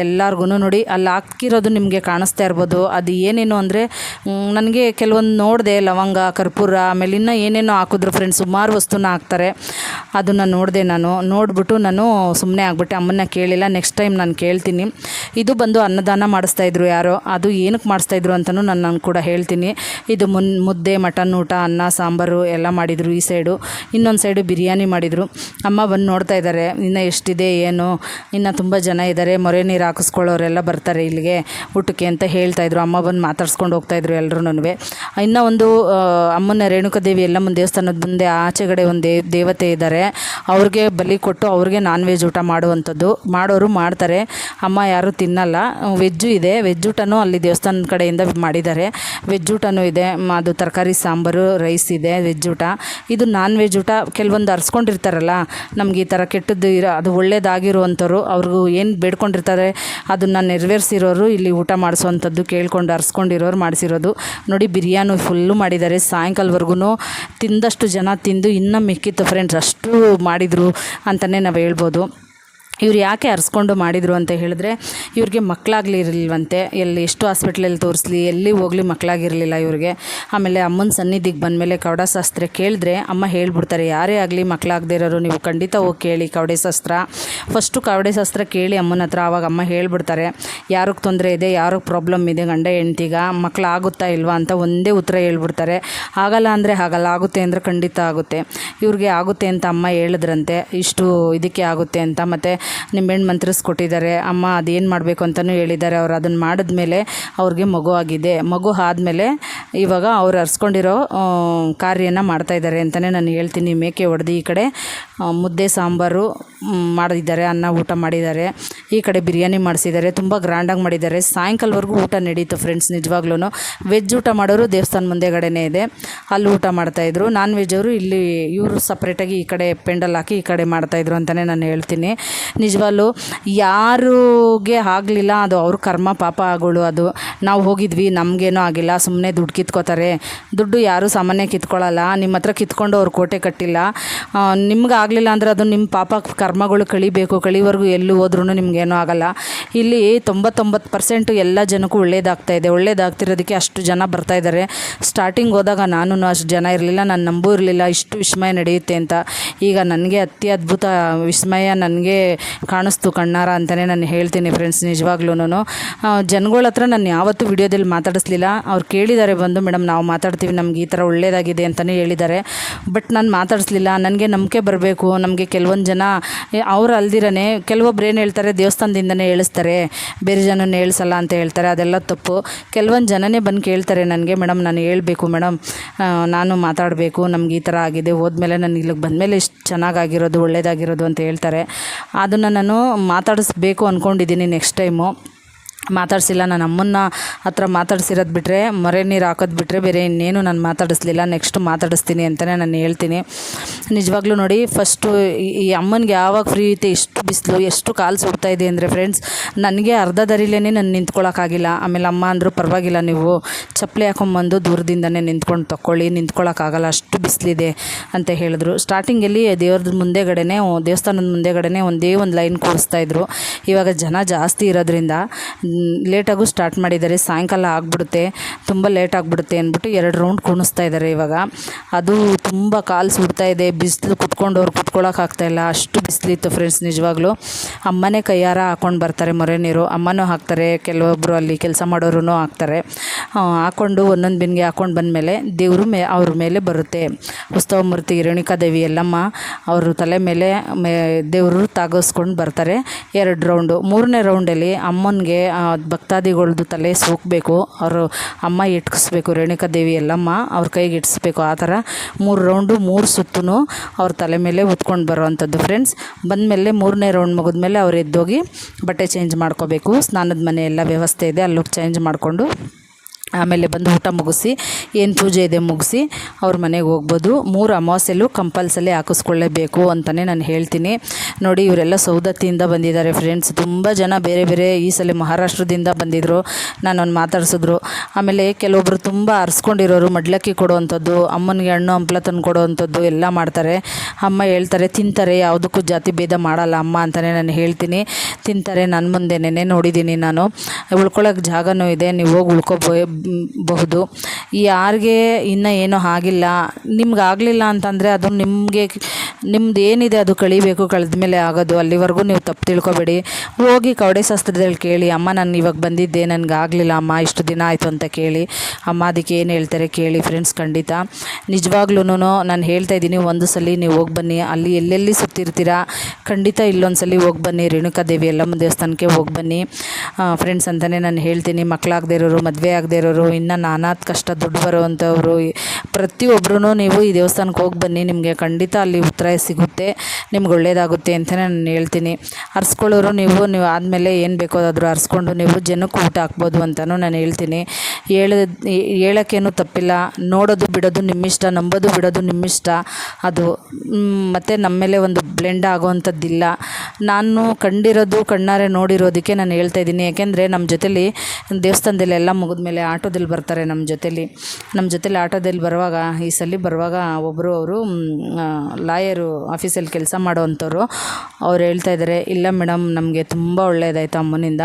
ಎಲ್ಲರಿಗೂ ನೋಡಿ ಅಲ್ಲಿ ಹಾಕಿರೋದು ನಿಮಗೆ ಕಾಣಿಸ್ತಾ ಇರ್ಬೋದು. ಅದು ಏನೇನು ಅಂದರೆ ನನಗೆ ಕೆಲವೊಂದು ನೋಡಿದೆ, ಲವಂಗ, ಕರ್ಪೂರ, ಆಮೇಲೆ ಇನ್ನೂ ಏನೇನೋ ಹಾಕಿದ್ರು ಫ್ರೆಂಡ್ಸ್ ಸುಮಾರು ವಸ್ತುನ ಹಾಕ್ತಾರೆ. ಅದನ್ನು ನೋಡಿದೆ ನಾನು. ನೋಡಿಬಿಟ್ಟು ನಾನು ಸುಮ್ಮನೆ ಆಗಿಬಿಟ್ಟೆ. ಅಮ್ಮನ್ನ ಕೇಳಿಲ್ಲ. ನೆಕ್ಸ್ಟ್ ಟೈಮ್ ನಾನು ಕೇಳ್ತೀನಿ. ಇದು ಬಂದು ಅನ್ನದಾನ ಮಾಡಿಸ್ತಾಯಿದ್ರು ಯಾರೋ. ಅದು ಏನಕ್ಕೆ ಮಾಡಿಸ್ತಾಯಿದ್ರು ಅಂತಲೂ ನಾನು ನಾನು ಕೂಡ ಹೇಳ್ತೀನಿ. ಇದು ಮುನ್ ಮುದ್ದೆ, ಮಟನ್ ಊಟ, ಅನ್ನ, ಸಾಂಬಾರು ಎಲ್ಲ ಮಾಡಿದರು ಈ ಸೈಡು ಇನ್ನೊಂದು ಸೈಡು ಬಿರಿಯಾನಿ ಮಾಡಿದರು. ಅಮ್ಮ ಬಂದು ನೋಡ್ತಾ ಇದ್ದಾರೆ ಇನ್ನು ಎಷ್ಟಿದೆ ಏನು? ಇನ್ನು ತುಂಬ ಜನ ಇದ್ದಾರೆ ಮೊರೆ ನೀರು ಹಾಕಿಸ್ಕೊಳ್ಳೋರೆಲ್ಲ ಬರ್ತಾರೆ ಇಲ್ಲಿಗೆ ಊಟಕ್ಕೆ ಅಂತ ಹೇಳ್ತಾಯಿದ್ರು ಅಮ್ಮ ಬಂದು ಮಾತಾಡ್ಸ್ಕೊಂಡು ಹೋಗ್ತಾಯಿದ್ರು ಎಲ್ಲರೂ ಇನ್ನೂ ಒಂದು ಅಮ್ಮನ ರೇಣುಕಾದೇವಿ ಎಲ್ಲಮ್ಮನ ದೇವಸ್ಥಾನದ ಮುಂದೆ ಆಚೆಗಡೆ ಒಂದು ದೇವತೆ ಇದ್ದಾರೆ ಅವ್ರಿಗೆ ಬಲಿ ಕೊಟ್ಟು ಅವ್ರಿಗೆ ನಾನ್ ವೆಜ್ ಊಟ ಮಾಡುವಂಥದ್ದು. ಮಾಡೋರು ಮಾಡ್ತಾರೆ. ಅಮ್ಮ ಯಾರೂ ತಿನ್ನಲ್ಲ. ವೆಜ್ಜು ಇದೆ. ವೆಜ್ ಊಟನೂ ಅಲ್ಲಿ ದೇವಸ್ಥಾನದ ಕಡೆಯಿಂದ ಮಾಡಿದ್ದಾರೆ. ವೆಜ್ ಊಟನೂ ಇದೆ. ಅದು ತರಕಾರಿ, ಸಾಂಬಾರು, ರೈಸ್ ಇದೆ ವೆಜ್ ಊಟ. ಇದು ನಾನ್ ವೆಜ್ ಊಟ. ಕೆಲವೊಂದು ಅರ್ಸ್ಕೊಂಡಿರ್ತಾರಲ್ಲ, ನಮ್ಗೆ ಈ ಥರ ಕೆಟ್ಟದ್ದು ಇರೋ, ಅದು ಒಳ್ಳೇದಾಗಿರುವಂಥವ್ರು ಅವ್ರಿಗೂ ಏನು ಬೇಡ್ಕೊಂಡಿರ್ತಾರೆ ಅದನ್ನು ನೆರವೇರಿಸಿರೋರು ಇಲ್ಲಿ ಊಟ ಮಾಡಿಸೋವಂಥದ್ದು ಕೇಳ್ಕೊಂಡು ಅರ್ಸ್ಕೊಂಡಿರೋರು ಮಾಡಿಸಿರೋದು. ನೋಡಿ, ಬಿರಿಯಾನಿ ಫುಲ್ಲು ಮಾಡಿದ್ದಾರೆ. ಸಾಯಂಕಾಲವರೆಗೂ ತಿಂದಷ್ಟು ಜನ ತಿಂದು ಇನ್ನೂ ಮಿಕ್ಕಿತ್ತು ಫ್ರೆಂಡ್ಸ್ ಅಷ್ಟು ಮಾಡಿದರು ಅಂತಲೇ ನಾವು ಹೇಳ್ಬೋದು. ಇವ್ರು ಯಾಕೆ ಅರ್ಸ್ಕೊಂಡು ಮಾಡಿದರು ಅಂತ ಹೇಳಿದ್ರೆ, ಇವ್ರಿಗೆ ಮಕ್ಕಳಾಗ್ಲಿರಲಿಲ್ವಂತೆ ಎಲ್ಲಿ ಎಷ್ಟು ಹಾಸ್ಪಿಟ್ಲಲ್ಲಿ ತೋರಿಸ್ಲಿ, ಎಲ್ಲಿ ಹೋಗ್ಲಿ ಮಕ್ಕಳಾಗಿರಲಿಲ್ಲ ಇವ್ರಿಗೆ. ಆಮೇಲೆ ಅಮ್ಮನ ಸನ್ನಿಧಿಗೆ ಬಂದಮೇಲೆ ಕವಡಶಾಸ್ತ್ರ ಕೇಳಿದ್ರೆ, ಅಮ್ಮ ಹೇಳ್ಬಿಡ್ತಾರೆ, ಯಾರೇ ಆಗಲಿ ಮಕ್ಕಳಾಗದೇ ಇರೋರು, ನೀವು ಖಂಡಿತ ಹೋಗಿ ಕೇಳಿ ಕವಡೆ ಶಾಸ್ತ್ರ ಫಸ್ಟು ಕವಡೆ ಶಾಸ್ತ್ರ ಕೇಳಿ ಅಮ್ಮನ ಹತ್ರ ಆವಾಗ ಅಮ್ಮ ಹೇಳ್ಬಿಡ್ತಾರೆ ಯಾರಿಗೆ ತೊಂದರೆ ಇದೆ ಯಾರಿಗೆ ಪ್ರಾಬ್ಲಮ್ ಇದೆ, ಗಂಡ ಹೆಂಡ್ತಿಗ ಮಕ್ಕಳಾಗುತ್ತಾ ಇಲ್ವಾ? ಅಂತ ಒಂದೇ ಉತ್ತರ ಹೇಳ್ಬಿಡ್ತಾರೆ. ಆಗಲ್ಲ ಅಂದರೆ ಆಗಲ್ಲ, ಆಗುತ್ತೆ ಅಂದರೆ ಖಂಡಿತ ಆಗುತ್ತೆ. ಇವ್ರಿಗೆ ಆಗುತ್ತೆ ಅಂತ ಅಮ್ಮ ಹೇಳಿದ್ರಂತೆ, ಇಷ್ಟು ಇದಕ್ಕೆ ಆಗುತ್ತೆ ಅಂತ. ಮತ್ತು ನಿಂಬೆಹಣ್ಣು ಮಂತ್ರಿಸ್ಕೊಟ್ಟಿದ್ದಾರೆ. ಅಮ್ಮ ಅದೇನು ಮಾಡಬೇಕು ಅಂತಲೂ ಹೇಳಿದ್ದಾರೆ. ಅವ್ರು ಅದನ್ನು ಮಾಡಿದ್ಮೇಲೆ ಅವ್ರಿಗೆ ಮಗು ಆಗಿದೆ. ಮಗು ಆದಮೇಲೆ ಇವಾಗ ಅವ್ರು ಅರ್ಸ್ಕೊಂಡಿರೋ ಕಾರ್ಯನ ಮಾಡ್ತಾಯಿದ್ದಾರೆ ಅಂತಲೇ ನಾನು ಹೇಳ್ತೀನಿ. ಮೇಕೆ ಹೊಡೆದು ಈ ಕಡೆ ಮುದ್ದೆ, ಸಾಂಬಾರು ಮಾಡಿದ್ದಾರೆ ಅನ್ನ ಊಟ ಮಾಡಿದ್ದಾರೆ. ಈ ಕಡೆ ಬಿರಿಯಾನಿ ಮಾಡಿಸಿದ್ದಾರೆ, ತುಂಬ ಗ್ರ್ಯಾಂಡಾಗಿ ಮಾಡಿದ್ದಾರೆ. ಸಾಯಂಕಾಲವರೆಗೂ ಊಟ ನಡೀತು ಫ್ರೆಂಡ್ಸ್ ನಿಜವಾಗ್ಲೂ ವೆಜ್ ಊಟ ಮಾಡೋರು ದೇವಸ್ಥಾನ ಮುಂದೆಗಡೆನೇ ಇದೆ. ಅಲ್ಲಿ ಊಟ ಮಾಡ್ತಾಯಿದ್ರು ನಾನ್ ವೆಜ್ ಅವರು ಇಲ್ಲಿ, ಇವರು ಸಪ್ರೇಟಾಗಿ ಈ ಕಡೆ ಪೆಂಡಲ್ ಹಾಕಿ ಈ ಕಡೆ ಮಾಡ್ತಾಯಿದ್ರು ಅಂತಲೇ ನಾನು ಹೇಳ್ತೀನಿ. ನಿಜವಾಗ್ಲೂ ಯಾರಿಗೆ ಆಗಲಿಲ್ಲ, ಅದು ಅವ್ರ ಕರ್ಮ, ಪಾಪ ಆಗೋಳು ಅದು. ನಾವು ಹೋಗಿದ್ವಿ, ನಮಗೇನೂ ಆಗಿಲ್ಲ ಸುಮ್ಮನೆ ದುಡ್ಡು ಕಿತ್ಕೋತಾರೆ. ದುಡ್ಡು ಯಾರೂ ಸಾಮಾನ್ಯ ಕಿತ್ಕೊಳ್ಳಲ್ಲ ನಿಮ್ಮ ಹತ್ರ ಕಿತ್ಕೊಂಡು ಅವ್ರು ಕೋಟೆ ಕಟ್ಟಿಲ್ಲ. ನಿಮ್ಗೆ ಆಗಲಿಲ್ಲ ಅಂದರೆ ಅದು ನಿಮ್ಮ ಪಾಪ ಕರ್ಮಗಳು ಕಳಿಬೇಕು, ಕಳಿವರೆಗೂ ಎಲ್ಲೂ ಹೋದ್ರೂ ನಿಮಗೇನೂ ಆಗಲ್ಲ. ಇಲ್ಲಿ ತೊಂಬತ್ತೊಂಬತ್ತು ಪರ್ಸೆಂಟು ಎಲ್ಲ ಜನಕ್ಕೂ ಒಳ್ಳೇದಾಗ್ತಾ ಇದೆ. ಒಳ್ಳೇದಾಗ್ತಿರೋದಕ್ಕೆ ಅಷ್ಟು ಜನ ಬರ್ತಾ ಇದ್ದಾರೆ. ಸ್ಟಾರ್ಟಿಂಗ್ ಹೋದಾಗ ನಾನು ಅಷ್ಟು ಜನ ಇರಲಿಲ್ಲ, ನಾನು ನಂಬೂ ಇರಲಿಲ್ಲ, ಇಷ್ಟು ವಿಸ್ಮಯ ನಡೆಯುತ್ತೆ ಅಂತ. ಈಗ ನನಗೆ ಅತಿ ಅದ್ಭುತ ವಿಸ್ಮಯ ನನಗೆ ಕಾಣಿಸ್ತು ಕಣ್ಣಾರ ಅಂತಲೇ ನಾನು ಹೇಳ್ತೀನಿ ಫ್ರೆಂಡ್ಸ್ ನಿಜವಾಗ್ಲೂ ಜನಗಳ ಹತ್ರ ನಾನು ಯಾವತ್ತೂ ವಿಡಿಯೋದಲ್ಲಿ ಮಾತಾಡಿಸ್ಲಿಲ್ಲ. ಅವ್ರು ಕೇಳಿದ್ದಾರೆ ಬಂದು ಮೇಡಮ್ ನಾವು ಮಾತಾಡ್ತೀವಿ, ನಮ್ಗೆ ಈ ಥರ ಒಳ್ಳೇದಾಗಿದೆ ಅಂತಲೇ ಹೇಳಿದ್ದಾರೆ. ಬಟ್ ನಾನು ಮಾತಾಡಿಸ್ಲಿಲ್ಲ. ನನಗೆ ನಂಬಿಕೆ ಬರಬೇಕು. ನಮಗೆ ಕೆಲವೊಂದು ಜನ ಅವ್ರು ಅಲ್ದಿರನೇ ಕೆಲವೊಬ್ರು ಏನು ಹೇಳ್ತಾರೆ, ದೇವಸ್ಥಾನದಿಂದನೇ ಹೇಳಿಸ್ತಾರೆ ಬೇರೆ ಜನನ ಹೇಳಿಸಲ್ಲ ಅಂತ ಹೇಳ್ತಾರೆ, ಅದೆಲ್ಲ ತಪ್ಪು. ಕೆಲವೊಂದು ಜನನೇ ಬಂದು ಕೇಳ್ತಾರೆ ನನಗೆ, ಮೇಡಮ್ ನಾನು ಹೇಳಬೇಕು, ಮೇಡಮ್ ನಾನು ಮಾತಾಡಬೇಕು, ನಮ್ಗೆ ಈ ಥರ ಆಗಿದೆ, ಹೋದ್ಮೇಲೆ ನಾನು ಇಲ್ಲಿಗೆ ಬಂದಮೇಲೆ ಇಷ್ಟು ಚೆನ್ನಾಗಾಗಿರೋದು ಒಳ್ಳೆಯದಾಗಿರೋದು ಅಂತ ಹೇಳ್ತಾರೆ. ಅದನ್ನು ನಾನು ಮಾತಾಡಿಸ್ಬೇಕು ಅಂದ್ಕೊಂಡಿದ್ದೀನಿ ನೆಕ್ಸ್ಟ್ ಟೈಮು ಮಾತಾಡಿಸಿಲ್ಲ ನನ್ನ ಅಮ್ಮನ ಹತ್ರ ಮಾತಾಡ್ಸಿರೋದು ಬಿಟ್ಟರೆ ಮೊರೆ ನೀರು ಹಾಕೋದು ಬಿಟ್ಟರೆ ಬೇರೆ ಇನ್ನೇನು ನಾನು ಮಾತಾಡಿಸ್ಲಿಲ್ಲ. ನೆಕ್ಸ್ಟ್ ಮಾತಾಡಿಸ್ತೀನಿ ಅಂತಲೇ ನಾನು ಹೇಳ್ತೀನಿ. ನಿಜವಾಗ್ಲೂ ನೋಡಿ ಫಸ್ಟು ಈ ಅಮ್ಮನಿಗೆ ಯಾವಾಗ ಫ್ರೀ ಐತೆ ಎಷ್ಟು ಬಿಸಿಲು, ಎಷ್ಟು ಕಾಲು ಸುಡ್ತಾ ಇದೆ ಅಂದರೆ ಫ್ರೆಂಡ್ಸ್ ನನಗೆ ಅರ್ಧ ದರಿಲೇ ನಾನು ನಿಂತ್ಕೊಳ್ಳೋಕ್ಕಾಗಿಲ್ಲ ಆಮೇಲೆ ಅಮ್ಮ ಅಂದರು, ಪರವಾಗಿಲ್ಲ ನೀವು ಚಪ್ಪಲಿ ಹಾಕೊಂಬಂದು ದೂರದಿಂದನೇ ನಿಂತ್ಕೊಂಡು ತೊಗೊಳ್ಳಿ ನಿಂತ್ಕೊಳ್ಳೋಕ್ಕಾಗಲ್ಲ ಅಷ್ಟು ಬಿಸಿಲಿದೆ ಅಂತ ಹೇಳಿದ್ರು. ಸ್ಟಾರ್ಟಿಂಗಲ್ಲಿ ದೇವ್ರದ ಮುಂದೆಗಡೆನೇ ದೇವಸ್ಥಾನದ ಮುಂದೆಗಡೆನೇ ಒಂದೇ ಒಂದು ಲೈನ್ ಕೂರಿಸ್ತಾಯಿದ್ರು ಇವಾಗ ಜನ ಜಾಸ್ತಿ ಇರೋದ್ರಿಂದ ಲೇಟಾಗೂ ಸ್ಟಾರ್ಟ್ ಮಾಡಿದ್ದಾರೆ. ಸಾಯಂಕಾಲ ಆಗಿಬಿಡುತ್ತೆ. ತುಂಬ ಲೇಟ್ ಆಗಿಬಿಡುತ್ತೆ ಅಂದ್ಬಿಟ್ಟು ಎರಡು ರೌಂಡ್ ಕುಣಿಸ್ತಾ ಇದ್ದಾರೆ ಇವಾಗ. ಅದು ತುಂಬ ಕಾಲು ಸುಡ್ತಾ ಇದೆ. ಬಿಸಿಲು ಕುತ್ಕೊಂಡವ್ರು ಕುತ್ಕೊಳ್ಳೋಕ್ಕಾಗ್ತಾಯಿಲ್ಲ ಅಷ್ಟು ಬಿಸಿಲಿತ್ತು ಫ್ರೆಂಡ್ಸ್ ನಿಜವಾಗ್ಲೂ. ಅಮ್ಮನೇ ಕೈಯಾರ ಹಾಕ್ಕೊಂಡು ಬರ್ತಾರೆ ಮೊರೆ ನೀರು. ಅಮ್ಮನೂ ಹಾಕ್ತಾರೆ. ಕೆಲವೊಬ್ಬರು ಅಲ್ಲಿ ಕೆಲಸ ಮಾಡೋರು ಹಾಕ್ತಾರೆ. ಹಾಕ್ಕೊಂಡು ಒಂದೊಂದು ಬಿನ್ಗೆ ಹಾಕ್ಕೊಂಡು ಬಂದಮೇಲೆ ದೇವರು ಮೇ, ಅವ್ರ ಮೇಲೆ ಬರುತ್ತೆ. ಉತ್ಸವ ಮೂರ್ತಿ ರೇಣುಕಾದೇವಿ ಎಲ್ಲಮ್ಮ ಅವರು ತಲೆ ಮೇಲೆ ಮೇ, ದೇವರು ತಾಗಿಸ್ಕೊಂಡು ಬರ್ತಾರೆ. ಎರಡು ರೌಂಡು ಮೂರನೇ ರೌಂಡಲ್ಲಿ ಅಮ್ಮನಿಗೆ ಭಕ್ತಾದಿಗಳ್ದು ತಲೆ ಸೋಕಬೇಕು, ಅವರು ಅಮ್ಮ ಇಟ್ಕಿಸ್ಬೇಕು ರೇಣುಕಾದೇವಿ ಎಲ್ಲಮ್ಮ ಅವ್ರ ಕೈಗೆ ಇಟ್ಸ್ಬೇಕು, ಆ ಥರ ಮೂರು ರೌಂಡು, ಮೂರು ಸುತ್ತೂ ಅವ್ರ ತಲೆ ಮೇಲೆ ಉತ್ಕೊಂಡು ಬರುವಂಥದ್ದು. ಫ್ರೆಂಡ್ಸ್ ಬಂದಮೇಲೆ ಮೂರನೇ ರೌಂಡ್ ಮುಗಿದ ಮೇಲೆ ಅವ್ರು ಎದ್ದೋಗಿ ಬಟ್ಟೆ ಚೇಂಜ್ ಮಾಡ್ಕೋಬೇಕು. ಸ್ನಾನದ ಮನೆ ಎಲ್ಲ ವ್ಯವಸ್ಥೆ ಇದೆ, ಅಲ್ಲೋಗಿ ಚೇಂಜ್ ಮಾಡಿಕೊಂಡು ಆಮೇಲೆ ಬಂದು ಊಟ ಮುಗಿಸಿ, ಏನು ಪೂಜೆ ಇದೆ ಮುಗಿಸಿ ಅವ್ರ ಮನೆಗೆ ಹೋಗ್ಬೋದು. ಮೂರು ಅಮಾವಾಸ್ಯೆಲ್ಲೂ ಕಂಪಲ್ಸರಿ ಹಾಕಿಸ್ಕೊಳ್ಳೇಬೇಕು ಅಂತಲೇ ನಾನು ಹೇಳ್ತೀನಿ. ನೋಡಿ, ಇವರೆಲ್ಲ ಸೌದತ್ತಿಯಿಂದ ಬಂದಿದ್ದಾರೆ ಫ್ರೆಂಡ್ಸ್ ತುಂಬ ಜನ ಬೇರೆ ಬೇರೆ ಈ ಸಲ ಮಹಾರಾಷ್ಟ್ರದಿಂದ ಬಂದಿದ್ದರು ನಾನೊಂದು ಮಾತಾಡ್ಸಿದ್ರು. ಆಮೇಲೆ ಕೆಲವೊಬ್ಬರು ತುಂಬ ಅರ್ಸ್ಕೊಂಡಿರೋರು ಮಡ್ಲಕ್ಕಿ ಕೊಡುವಂಥದ್ದು, ಅಮ್ಮನಿಗೆ ಹಣ್ಣು ಹಂಪ್ಲ ತಂದು ಕೊಡುವಂಥದ್ದು ಎಲ್ಲ ಮಾಡ್ತಾರೆ. ಅಮ್ಮ ಹೇಳ್ತಾರೆ, ತಿಂತಾರೆ, ಯಾವುದಕ್ಕೂ ಜಾತಿ ಭೇದ ಮಾಡಲ್ಲ ಅಮ್ಮ ಅಂತಲೇ ನಾನು ಹೇಳ್ತೀನಿ. ತಿಂತಾರೆ ನನ್ನ ಮುಂದೆನೇ ನೋಡಿದ್ದೀನಿ ನಾನು. ಉಳ್ಕೊಳ್ಳೋಕೆ ಜಾಗನೂ ಇದೆ, ನೀವು ಹೋಗಿ ಉಳ್ಕೊಬೋ ಬಹುದು. ಯಾರಿಗೆ ಇನ್ನೂ ಏನೂ ಆಗಿಲ್ಲ. ನಿಮ್ಗೆ ಆಗಲಿಲ್ಲ ಅಂತಂದರೆ ಅದು ನಿಮಗೆ ನಿಮ್ದು ಏನಿದೆ ಅದು ಕಳಿಬೇಕು ಕಳೆದ ಮೇಲೆ ಆಗೋದು. ಅಲ್ಲಿವರೆಗೂ ನೀವು ತಪ್ಪು ತಿಳ್ಕೊಬೇಡಿ. ಹೋಗಿ ಕವಡೆ ಶಾಸ್ತ್ರದಲ್ಲಿ ಕೇಳಿ, ಅಮ್ಮ, ನಾನು ಇವಾಗ ಬಂದಿದ್ದೆ ನನಗೆ ಆಗಲಿಲ್ಲ ಅಮ್ಮ, ಇಷ್ಟು ದಿನ ಆಯಿತು ಅಂತ ಕೇಳಿ. ಅಮ್ಮ ಅದಕ್ಕೆ ಏನು ಹೇಳ್ತಾರೆ ಕೇಳಿ ಫ್ರೆಂಡ್ಸ್ ಖಂಡಿತ. ನಿಜವಾಗ್ಲೂ ನಾನು ಹೇಳ್ತಾ ಇದ್ದೀನಿ, ಒಂದು ಸಲ ನೀವು ಹೋಗಿ ಬನ್ನಿ. ಅಲ್ಲಿ ಎಲ್ಲೆಲ್ಲಿ ಸುತ್ತಿರ್ತೀರಾ? ಖಂಡಿತ ಇಲ್ಲೊಂದು ಸಲ ಹೋಗಿ ಬನ್ನಿ. ರೇಣುಕಾದೇವಿ ಎಲ್ಲಮ್ಮ ದೇವಸ್ಥಾನಕ್ಕೆ ಹೋಗಿ ಬನ್ನಿ. ಫ್ರೆಂಡ್ಸ್ ಅಂತಲೇ ನಾನು ಹೇಳ್ತೀನಿ. ಮಕ್ಕಳಾಗದೇ ಇರೋರು ಮದುವೆ ಆಗದೇ ಇನ್ನು ನಾನಾ ಕಷ್ಟ ದುಡ್ಡು ಬರುವಂಥವ್ರು ಪ್ರತಿಯೊಬ್ಬರೂ ನೀವು ಈ ದೇವಸ್ಥಾನಕ್ಕೆ ಹೋಗಿ ಬನ್ನಿ, ನಿಮಗೆ ಖಂಡಿತ ಅಲ್ಲಿ ಉತ್ತರ ಸಿಗುತ್ತೆ, ನಿಮ್ಗೆ ಒಳ್ಳೆಯದಾಗುತ್ತೆ ಅಂತಲೇ ನಾನು ಹೇಳ್ತೀನಿ. ಅರ್ಸ್ಕೊಳ್ಳೋರು ನೀವು ನೀವು ಆದಮೇಲೆ ಏನು ಬೇಕೋದಾದರೂ ಅರ್ಸ್ಕೊಂಡು ನೀವು ಜನಕ್ಕೆ ಊಟ ಹಾಕ್ಬೋದು ಅಂತಲೂ ನಾನು ಹೇಳ್ತೀನಿ. ಹೇಳ ಹೇಳೋಕ್ಕೇನು ತಪ್ಪಿಲ್ಲ, ನೋಡೋದು ಬಿಡೋದು ನಿಮ್ಮಿಷ್ಟ, ನಂಬೋದು ಬಿಡೋದು ನಿಮ್ಮಿಷ್ಟ, ಅದು ಮತ್ತು ನಮ್ಮ ಮೇಲೆ ಒಂದು ಬ್ಲೆಂಡ್ ಆಗೋವಂಥದ್ದಿಲ್ಲ ನಾನು ಕಂಡಿರೋದು, ಕಣ್ಣಾರೆ ನೋಡಿರೋದಕ್ಕೆ ನಾನು ಹೇಳ್ತಾ ಇದ್ದೀನಿ, ಯಾಕೆಂದರೆ ನಮ್ಮ ಜೊತೇಲಿ ದೇವಸ್ಥಾನದಲ್ಲಿ ಮುಗಿದ್ಮೇಲೆ ಮುಗಿದ್ಮೇಲೆ ಆಟೋದಲ್ಲಿ ಬರ್ತಾರೆ ನಮ್ಮ ಜೊತೇಲಿ. ನಮ್ಮ ಜೊತೇಲಿ ಆಟೋದಲ್ಲಿ ಬರುವಾಗ, ಈ ಸಲ ಬರುವಾಗ ಒಬ್ಬರು ಅವರು ಲಾಯರು ಆಫೀಸಲ್ಲಿ ಕೆಲಸ ಮಾಡೋವಂಥವ್ರು. ಅವ್ರು ಹೇಳ್ತಾ ಇದ್ದಾರೆ ಇಲ್ಲ ಮೇಡಮ್, ನಮಗೆ ತುಂಬ ಒಳ್ಳೆಯದಾಯ್ತು ಅಮ್ಮನಿಂದ.